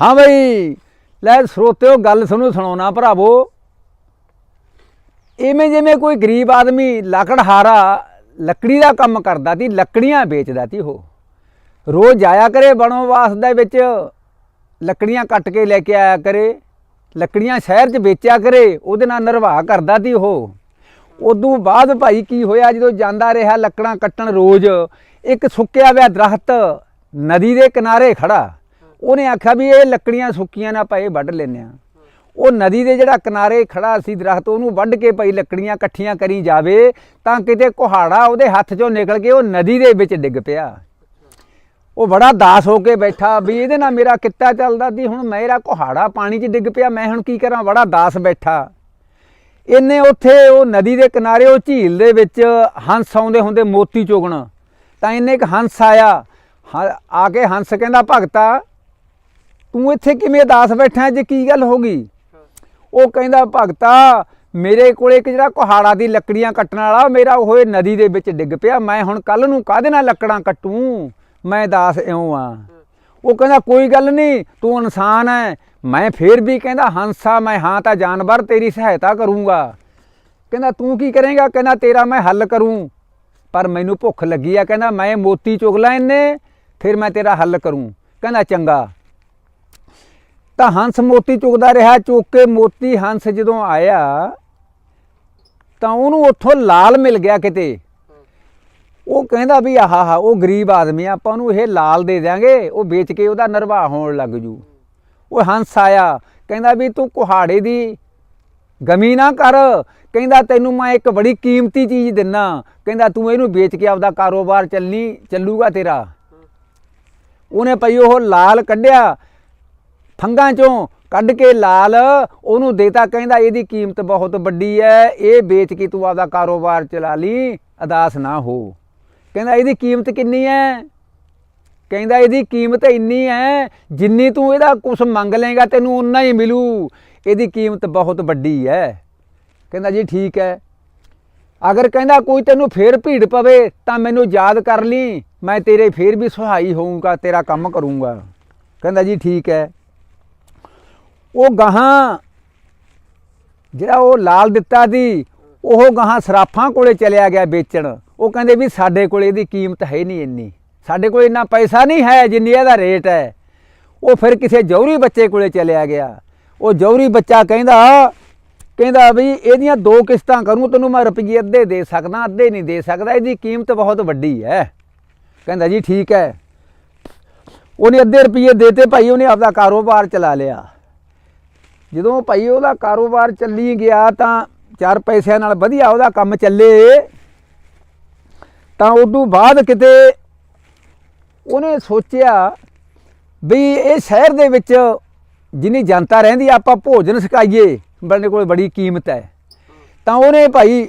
ਹਾਂ ਬਈ, ਲੈ ਸਰੋਤਿਓ, ਗੱਲ ਤੁਹਾਨੂੰ ਸੁਣਾਉਣਾ ਭਰਾਵੋ। ਇਵੇਂ ਜਿਵੇਂ ਕੋਈ ਗਰੀਬ ਆਦਮੀ ਲੱਕੜਹਾਰਾ ਲੱਕੜੀ ਦਾ ਕੰਮ ਕਰਦਾ ਸੀ, ਲੱਕੜੀਆਂ ਵੇਚਦਾ ਸੀ ਉਹ। ਰੋਜ਼ ਜਾਇਆ ਕਰੇ ਬਣੋਵਾਸ ਦੇ ਵਿੱਚ, ਲੱਕੜੀਆਂ ਕੱਟ ਕੇ ਲੈ ਕੇ ਆਇਆ ਕਰੇ, ਲੱਕੜੀਆਂ ਸ਼ਹਿਰ 'ਚ ਵੇਚਿਆ ਕਰੇ, ਉਹਦੇ ਨਾਲ ਨਿਰਵਾਹ ਕਰਦਾ ਸੀ ਉਹ। ਉਦੋਂ ਬਾਅਦ ਭਾਈ ਕੀ ਹੋਇਆ, ਜਦੋਂ ਜਾਂਦਾ ਰਿਹਾ ਲੱਕੜਾਂ ਕੱਟਣ ਰੋਜ਼, ਇੱਕ ਸੁੱਕਿਆ ਹੋਇਆ ਦਰਖਤ ਨਦੀ ਦੇ ਕਿਨਾਰੇ ਖੜਾ ਉਹਨੇ ਆਖਿਆ ਵੀ ਇਹ ਲੱਕੜੀਆਂ ਸੁੱਕੀਆਂ ਨਾ ਭਾਈ ਵੱਢ ਲੈਨੇ ਆ ਉਹ ਨਦੀ ਦੇ ਜਿਹੜਾ ਕਿਨਾਰੇ ਖੜਾ ਸੀ ਦਰਖਤ, ਉਹਨੂੰ ਵੱਢ ਕੇ ਭਾਈ ਲੱਕੜੀਆਂ ਇਕੱਠੀਆਂ ਕਰੀ ਜਾਵੇ, ਤਾਂ ਕਿਤੇ ਕੁਹਾੜਾ ਉਹਦੇ ਹੱਥ 'ਚੋਂ ਨਿਕਲ ਕੇ ਉਹ ਨਦੀ ਦੇ ਵਿੱਚ ਡਿੱਗ ਪਿਆ। ਉਹ ਬੜਾ ਦਾਸ ਹੋ ਕੇ ਬੈਠਾ ਵੀ ਇਹਦੇ ਨਾਲ ਮੇਰਾ ਕਿੱਤਾ ਚੱਲਦਾ ਸੀ, ਹੁਣ ਮੇਰਾ ਕੁਹਾੜਾ ਪਾਣੀ 'ਚ ਡਿੱਗ ਪਿਆ, ਮੈਂ ਹੁਣ ਕੀ ਕਰਾਂ? ਬੜਾ ਦਾਸ ਬੈਠਾ। ਇਹਨੇ ਉੱਥੇ ਉਹ ਨਦੀ ਦੇ ਕਿਨਾਰੇ, ਉਹ ਝੀਲ ਦੇ ਵਿੱਚ ਹੰਸ ਆਉਂਦੇ ਹੁੰਦੇ ਮੋਤੀ ਚੁਗਣ। ਤਾਂ ਇਹਨੇ ਇੱਕ ਹੰਸ ਆਇਆ। ਹ- ਆ ਕੇ ਹੰਸ ਕਹਿੰਦਾ, ਭਗਤਾ ਤੂੰ ਇੱਥੇ ਕਿਵੇਂ ਦਾਸ ਬੈਠਾ ਜੇ ਕੀ ਗੱਲ ਹੋ ਗਈ? ਉਹ ਕਹਿੰਦਾ, ਭਗਤਾ, ਮੇਰੇ ਕੋਲ ਇੱਕ ਜਿਹੜਾ ਕੁਹਾੜਾ ਦੀ ਲੱਕੜੀਆਂ ਕੱਟਣ ਵਾਲਾ, ਮੇਰਾ ਉਹ ਨਦੀ ਦੇ ਵਿੱਚ ਡਿੱਗ ਪਿਆ। ਮੈਂ ਹੁਣ ਕੱਲ ਨੂੰ ਕਾਹਦੇ ਨਾਲ ਲੱਕੜਾਂ ਕੱਟੂੰ? ਮੈਂ ਦਾਸ ਇਉਂ ਆ। ਉਹ ਕਹਿੰਦਾ, ਕੋਈ ਗੱਲ ਨਹੀਂ, ਤੂੰ ਇਨਸਾਨ ਹੈ। ਮੈਂ ਫੇਰ ਵੀ ਕਹਿੰਦਾ, ਹੰਸਾ ਮੈਂ ਹਾਂ ਤਾਂ ਜਾਨਵਰ, ਤੇਰੀ ਸਹਾਇਤਾ ਕਰੂੰਗਾ। ਕਹਿੰਦਾ, ਤੂੰ ਕੀ ਕਰੇਂਗਾ? ਕਹਿੰਦਾ, ਤੇਰਾ ਮੈਂ ਹੱਲ ਕਰੂੰ। ਪਰ ਮੈਨੂੰ ਭੁੱਖ ਲੱਗੀ ਆ। ਕਹਿੰਦਾ, ਮੈਂ ਮੋਤੀ ਚੁਗ ਲਾਂ ਇਹਨੇ ਫਿਰ ਮੈਂ ਤੇਰਾ ਹੱਲ ਕਰੂੰ। ਕਹਿੰਦਾ, ਚੰਗਾ। ਤਾਂ ਹੰਸ ਮੋਤੀ ਚੁਗਦਾ ਰਿਹਾ, ਚੁੱਕ ਕੇ ਮੋਤੀ ਹੰਸ ਜਦੋਂ ਆਇਆ, ਤਾਂ ਉਹਨੂੰ ਉੱਥੋਂ ਲਾਲ ਮਿਲ ਗਿਆ ਕਿਤੇ। ਉਹ ਕਹਿੰਦਾ ਵੀ, ਆਹਾ ਹਾ, ਉਹ ਗਰੀਬ ਆਦਮੀ ਆ, ਆਪਾਂ ਉਹਨੂੰ ਇਹ ਲਾਲ ਦੇ ਦਿਆਂਗੇ, ਉਹ ਵੇਚ ਕੇ ਉਹਦਾ ਨਿਰਵਾਹ ਹੋਣ ਲੱਗ ਜੂ। ਉਹ ਹੰਸ ਆਇਆ, ਕਹਿੰਦਾ ਵੀ, ਤੂੰ ਕੁਹਾੜੇ ਦੀ ਗਮੀ ਨਾ ਕਰ। ਕਹਿੰਦਾ, ਤੈਨੂੰ ਮੈਂ ਇੱਕ ਬੜੀ ਕੀਮਤੀ ਚੀਜ਼ ਦਿੰਨਾ। ਕਹਿੰਦਾ, ਤੂੰ ਇਹਨੂੰ ਵੇਚ ਕੇ ਆਪਦਾ ਕਾਰੋਬਾਰ ਚੱਲਣੀ, ਚੱਲੂਗਾ ਤੇਰਾ। ਉਹਨੇ ਪਈ ਉਹ ਲਾਲ ਕੱਢਿਆ ਫੰਗਾਂ ਚੋਂ ਕੱਢ ਕੇ ਲਾਲ, ਉਹਨੂੰ ਦੇਤਾ ਕਹਿੰਦਾ ਇਹਦੀ ਕੀਮਤ ਬਹੁਤ ਵੱਡੀ ਹੈ ਇਹ ਵੇਚ ਕੇ ਤੂੰ ਆਪਦਾ ਕਾਰੋਬਾਰ ਚਲਾ ਲਈ, ਅਦਾਸ ਨਾ ਹੋ। ਕਹਿੰਦਾ ਇਹਦੀ ਕੀਮਤ ਕਿੰਨੀ ਹੈ ਕਹਿੰਦਾ ਇਹਦੀ ਕੀਮਤ ਇੰਨੀ ਹੈ ਜਿੰਨੀ ਤੂੰ ਇਹਦਾ ਕੁਝ ਮੰਗ ਲੇਗਾ ਤੈਨੂੰ ਉਨਾ ਹੀ ਮਿਲੂ। ਇਹਦੀ ਕੀਮਤ ਬਹੁਤ ਵੱਡੀ ਹੈ ਕਹਿੰਦਾ ਜੀ ਠੀਕ ਹੈ ਅਗਰ ਕਹਿੰਦਾ ਕੋਈ ਤੈਨੂੰ ਫੇਰ ਭੀੜ ਪਵੇ, ਤਾਂ ਮੈਨੂੰ ਯਾਦ ਕਰ ਲਈ, ਮੈਂ ਤੇਰੇ ਫੇਰ ਵੀ ਸਹਾਈ ਹੋਊਂਗਾ, ਤੇਰਾ ਕੰਮ ਕਰੂੰਗਾ। ਕਹਿੰਦਾ ਜੀ ਠੀਕ ਹੈ ਉਹ ਗਾਹਾਂ ਜਿਹੜਾ ਉਹ ਲਾਲ ਦਿੱਤਾ ਸੀ, ਉਹ ਗਾਹਾਂ ਸਰਾਫਾਂ ਕੋਲੇ ਚਲਿਆ ਗਿਆ ਵੇਚਣ। ਉਹ ਕਹਿੰਦੇ ਵੀ ਸਾਡੇ ਕੋਲ ਇਹਦੀ ਕੀਮਤ ਹੈ ਨਹੀਂ ਇੰਨੀ। ਸਾਡੇ ਕੋਲ ਇੰਨਾ ਪੈਸਾ ਨਹੀਂ ਹੈ ਜਿੰਨੀ ਇਹਦਾ ਰੇਟ ਹੈ। ਉਹ ਫਿਰ ਕਿਸੇ ਜੌਹਰੀ ਬੱਚੇ ਕੋਲੇ ਚਲਿਆ ਗਿਆ। ਉਹ ਜੌਹਰੀ ਬੱਚਾ ਕਹਿੰਦਾ ਕਹਿੰਦਾ ਵੀ ਇਹਦੀਆਂ ਦੋ ਕਿਸ਼ਤਾਂ ਕਰੂੰ, ਤੈਨੂੰ ਮੈਂ ਰੁਪਈਏ ਅੱਧੇ ਦੇ ਸਕਦਾ, ਅੱਧੇ ਨਹੀਂ ਦੇ ਸਕਦਾ, ਇਹਦੀ ਕੀਮਤ ਬਹੁਤ ਵੱਡੀ ਹੈ। ਕਹਿੰਦਾ ਜੀ ਠੀਕ ਹੈ। ਉਹਨੇ ਅੱਧੇ ਰੁਪਈਏ ਦੇਤੇ ਭਾਈ ਉਹਨੇ ਆਪਦਾ ਕਾਰੋਬਾਰ ਚਲਾ ਲਿਆ। ਜਦੋਂ ਭਾਈ ਉਹਦਾ ਕਾਰੋਬਾਰ ਚੱਲੀ ਗਿਆ ਤਾਂ ਚਾਰ ਪੈਸਿਆਂ ਨਾਲ ਵਧੀਆ ਉਹਦਾ ਕੰਮ ਚੱਲੇ, ਤਾਂ ਉਦੋਂ ਬਾਅਦ ਕਿਤੇ ਉਹਨੇ ਸੋਚਿਆ ਵੀ ਇਹ ਸ਼ਹਿਰ ਦੇ ਵਿੱਚ ਜਿੰਨੀ ਜਨਤਾ ਰਹਿੰਦੀ ਆਪਾਂ ਭੋਜਨ ਛਕਾਈਏ ਬੰਦੇ ਕੋਲ ਬੜੀ ਕੀਮਤ ਹੈ। ਤਾਂ ਉਹਨੇ ਭਾਈ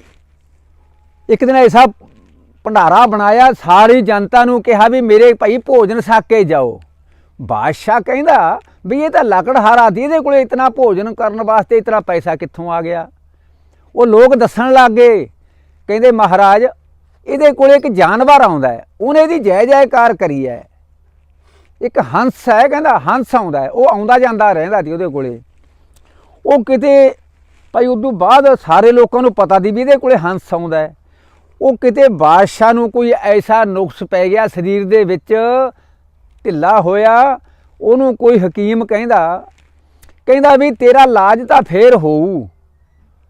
ਇੱਕ ਦਿਨ ਐਸਾ ਭੰਡਾਰਾ ਬਣਾਇਆ, ਸਾਰੀ ਜਨਤਾ ਨੂੰ ਕਿਹਾ ਵੀ ਮੇਰੇ ਭਾਈ ਭੋਜਨ ਛਕ ਕੇ ਜਾਓ। ਬਾਦਸ਼ਾਹ ਕਹਿੰਦਾ ਵੀ ਇਹ ਤਾਂ ਲੱਕੜਹਾਰਾ ਦੀ ਇਹਦੇ ਕੋਲੇ ਇਤਨਾ ਭੋਜਨ ਕਰਨ ਵਾਸਤੇ ਇਤਨਾ ਪੈਸਾ ਕਿੱਥੋਂ ਆ ਗਿਆ? ਉਹ ਲੋਕ ਦੱਸਣ ਲੱਗ ਗਏ, ਕਹਿੰਦੇ ਮਹਾਰਾਜ, ਇਹਦੇ ਕੋਲੇ ਇੱਕ ਜਾਨਵਰ ਆਉਂਦਾ ਹੈ, ਉਹਨੇ ਇਹਦੀ ਜੈ ਜੈਕਾਰ ਕਰੀ ਹੈ। ਇੱਕ ਹੰਸ ਹੈ, ਕਹਿੰਦਾ ਹੰਸ ਆਉਂਦਾ ਹੈ, ਉਹ ਆਉਂਦਾ ਜਾਂਦਾ ਰਹਿੰਦਾ ਸੀ ਉਹਦੇ ਕੋਲੇ। ਉਹ ਕਿਤੇ, ਭਾਈ ਉਦੋਂ ਬਾਅਦ ਸਾਰੇ ਲੋਕਾਂ ਨੂੰ ਪਤਾ ਦੀ ਵੀ ਇਹਦੇ ਕੋਲੇ ਹੰਸ ਆਉਂਦਾ ਹੈ। ਉਹ ਕਿਤੇ ਬਾਦਸ਼ਾਹ ਨੂੰ ਕੋਈ ਐਸਾ ਨੁਕਸ ਪੈ ਗਿਆ, ਸਰੀਰ ਦੇ ਵਿੱਚ, ਢਿੱਲਾ ਹੋਇਆ ਉਹਨੂੰ ਕੋਈ ਹਕੀਮ ਕਹਿੰਦਾ ਕਹਿੰਦਾ ਵੀ ਤੇਰਾ ਇਲਾਜ ਤਾਂ ਫੇਰ ਹੋਊ।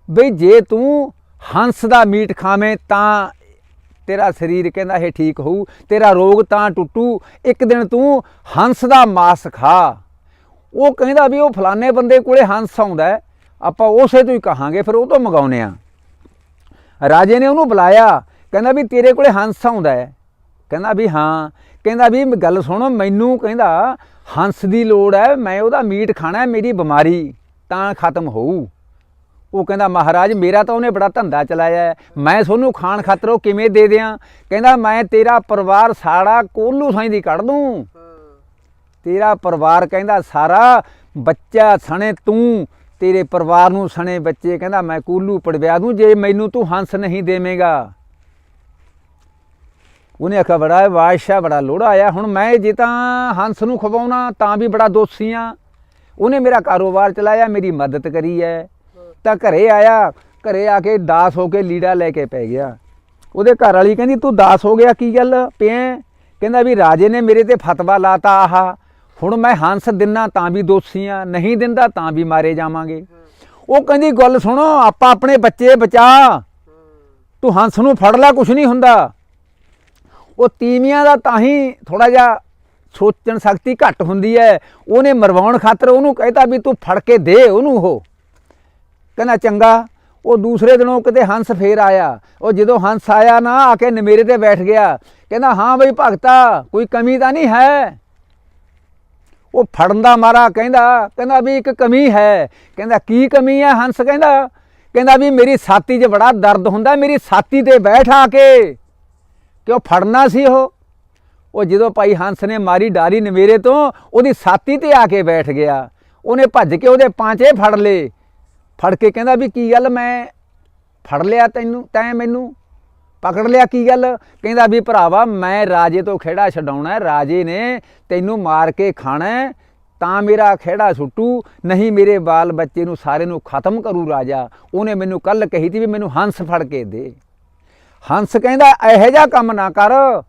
ਬਈ ਜੇ ਤੂੰ ਹੰਸ ਦਾ ਮੀਟ ਖਾਵੇਂ ਤਾਂ ਤੇਰਾ ਸਰੀਰ ਕਹਿੰਦਾ ਇਹ ਠੀਕ ਹੋਊ, ਤੇਰਾ ਰੋਗ ਤਾਂ ਟੁੱਟੂ, ਇੱਕ ਦਿਨ ਤੂੰ ਹੰਸ ਦਾ ਮਾਸ ਖਾ। ਉਹ ਕਹਿੰਦਾ ਵੀ ਉਹ ਫਲਾਣੇ ਬੰਦੇ ਕੋਲੇ ਹੰਸ ਆਉਂਦਾ ਆਪਾਂ ਉਸੇ ਤੋਂ ਹੀ ਕਹਾਂਗੇ, ਫਿਰ ਉਹ ਤੋਂ ਮੰਗਾਉਨੇ ਆ ਰਾਜੇ ਨੇ ਉਹਨੂੰ ਬੁਲਾਇਆ, ਕਹਿੰਦਾ ਵੀ ਤੇਰੇ ਕੋਲੇ ਹੰਸ ਆਉਂਦਾ ਹੈ। ਕਹਿੰਦਾ ਵੀ ਹਾਂ, ਕਹਿੰਦਾ ਵੀ ਗੱਲ ਸੁਣੋ, ਮੈਨੂੰ ਕਹਿੰਦਾ ਹੰਸ ਦੀ ਲੋੜ ਹੈ, ਮੈਂ ਉਹਦਾ ਮੀਟ ਖਾਣਾ ਹੈ, ਮੇਰੀ ਬਿਮਾਰੀ ਤਾਂ ਖਤਮ ਹੋਊ। ਉਹ ਕਹਿੰਦਾ, ਮਹਾਰਾਜ, ਮੇਰਾ ਤਾਂ ਉਹਨੇ ਬੜਾ ਧੰਦਾ ਚਲਾਇਆ ਮੈਂ ਤੁਹਾਨੂੰ ਖਾਣ ਖਾਤਰ ਉਹ ਕਿਵੇਂ ਦੇ ਦਿਆਂ? ਕਹਿੰਦਾ, ਮੈਂ ਤੇਰਾ ਪਰਿਵਾਰ ਸਾਰਾ ਕੋਲੂ ਸਾਈਂ ਦੀ ਕੱਢ ਦੂੰ। ਤੇਰਾ ਪਰਿਵਾਰ ਕਹਿੰਦਾ, ਸਾਰਾ ਬੱਚਾ ਸਣੇ ਤੂੰ, ਤੇਰੇ ਪਰਿਵਾਰ ਨੂੰ ਸਣੇ ਬੱਚੇ ਕਹਿੰਦਾ, ਮੈਂ ਕੋਲੂ ਪੜਵਿਆ ਦੂੰ, ਜੇ ਮੈਨੂੰ ਤੂੰ ਹੰਸ ਨਹੀਂ ਦੇਵੇਂਗਾ। ਉਹਨੇ ਆਖਿਆ, ਬੜਾ ਬਾਦਸ਼ਾਹ, ਬੜਾ ਲੋੜਾ ਆਇਆ। ਹੁਣ ਮੈਂ ਜੇ ਤਾਂ ਹੰਸ ਨੂੰ ਖਵਾਉਣਾ, ਤਾਂ ਵੀ ਬੜਾ ਦੋਸ਼ੀ ਆ। ਉਹਨੇ ਮੇਰਾ ਕਾਰੋਬਾਰ ਚਲਾਇਆ, ਮੇਰੀ ਮਦਦ ਕਰੀ ਹੈ ਤਾਂ ਘਰੇ ਆਇਆ, ਘਰੇ ਆ ਕੇ ਦਾਸ ਹੋ ਕੇ ਲੀੜਾ ਲੈ ਕੇ ਪੈ ਗਿਆ। ਉਹਦੇ ਘਰ ਵਾਲੀ ਕਹਿੰਦੀ, ਤੂੰ ਦਾਸ ਹੋ ਗਿਆ, ਕੀ ਗੱਲ ਪਿਆ ਕਹਿੰਦਾ ਵੀ ਰਾਜੇ ਨੇ ਮੇਰੇ ਤੇ ਫਤਵਾ ਲਾਤਾ, ਆਹਾ। ਹੁਣ ਮੈਂ ਹੰਸ ਦਿਨਾ ਤਾਂ ਵੀ ਦੋਸ਼ੀ ਆ, ਨਹੀਂ ਦਿੰਦਾ ਤਾਂ ਵੀ ਮਾਰੇ ਜਾਵਾਂਗੇ। ਉਹ ਕਹਿੰਦੀ, ਗੱਲ ਸੁਣੋ, ਆਪਾਂ ਆਪਣੇ ਬੱਚੇ ਬਚਾ। ਤੂੰ ਹੰਸ ਨੂੰ ਫੜ ਲੈ, ਕੁਛ ਨਹੀਂ ਹੁੰਦਾ। ਉਹ ਤੀਵੀਆਂ ਦਾ ਤਾਂ ਹੀ ਥੋੜਾ ਜਿਹਾ ਸੋਚਣ ਸ਼ਕਤੀ ਘੱਟ ਹੁੰਦੀ ਹੈ। ਉਹਨੇ ਮਰਵਾਉਣ ਖਾਤਰ ਉਹਨੂੰ ਕਹਿਤਾ ਵੀ ਤੂੰ ਫੜ ਕੇ ਦੇ ਉਹਨੂੰ ਉਹ। ਕਹਿੰਦਾ, ਚੰਗਾ। ਉਹ ਦੂਸਰੇ ਦਿਨੋਂ ਕਿਤੇ ਹੰਸ ਫੇਰ ਆਇਆ। ਉਹ ਜਦੋਂ ਹੰਸ ਆਇਆ ਨਾ, ਆ ਕੇ ਨਮੇਰੇ ਤੇ ਬੈਠ ਗਿਆ। ਕਹਿੰਦਾ, ਹਾਂ ਬਈ ਭਗਤਾ, ਕੋਈ ਕਮੀ ਤਾਂ ਨਹੀਂ ਹੈ? ਉਹ ਫੜਨ ਦਾ ਮਾਰਾ ਕਹਿੰਦਾ ਕਹਿੰਦਾ ਵੀ ਇੱਕ ਕਮੀ ਹੈ। ਕਹਿੰਦਾ, ਕੀ ਕਮੀ ਹੈ ਹੰਸ? ਕਹਿੰਦਾ ਕਹਿੰਦਾ ਵੀ ਮੇਰੀ ਛਾਤੀ 'ਚ ਬੜਾ ਦਰਦ ਹੁੰਦਾ, ਮੇਰੀ ਛਾਤੀ ਤੇ ਬੈਠ ਆ ਕੇ। ਕਿਉਂ ਫੜਨਾ ਸੀ ਉਹ? ਉਹ ਜਦੋਂ ਭਾਈ ਹੰਸ ਨੇ ਮਾਰੀ ਡਾਰੀ ਨਵੇਰੇ ਤੋਂ, ਉਹਦੀ ਛਾਤੀ ਤੇ ਆ ਕੇ ਬੈਠ ਗਿਆ। ਉਹਨੇ ਭੱਜ ਕੇ ਉਹਦੇ ਪਾਂਚੇ ਫੜ ਲਏ। ਫੜ ਕੇ ਕਹਿੰਦਾ ਵੀ ਕੀ ਗੱਲ ਮੈਂ ਫੜ ਲਿਆ ਤੈਨੂੰ, ਤੈਂ ਮੈਨੂੰ? ਪਕੜ ਲਿਆ ਕੀ ਗੱਲ? ਕਹਿੰਦਾ ਵੀ ਭਰਾਵਾ ਮੈਂ ਰਾਜੇ ਤੋਂ ਖੇੜਾ ਛਡਾਉਣਾ ਰਾਜੇ ਨੇ ਤੈਨੂੰ ਮਾਰ ਕੇ ਖਾਣਾ ਤਾਂ ਮੇਰਾ ਖੇੜਾ ਸੁੱਟੂ, ਨਹੀਂ ਮੇਰੇ ਬਾਲ ਬੱਚੇ ਨੂੰ ਸਾਰੇ ਨੂੰ ਖਤਮ ਕਰੂ ਰਾਜਾ। ਉਹਨੇ ਮੈਨੂੰ ਕੱਲ ਕਹੀ ਸੀ ਵੀ ਮੈਨੂੰ ਹੰਸ ਫੜ ਕੇ ਦੇ। ਹੰਸ ਕਹਿੰਦਾ, ਇਹੋ ਜਿਹਾ ਕੰਮ ਨਾ ਕਰ।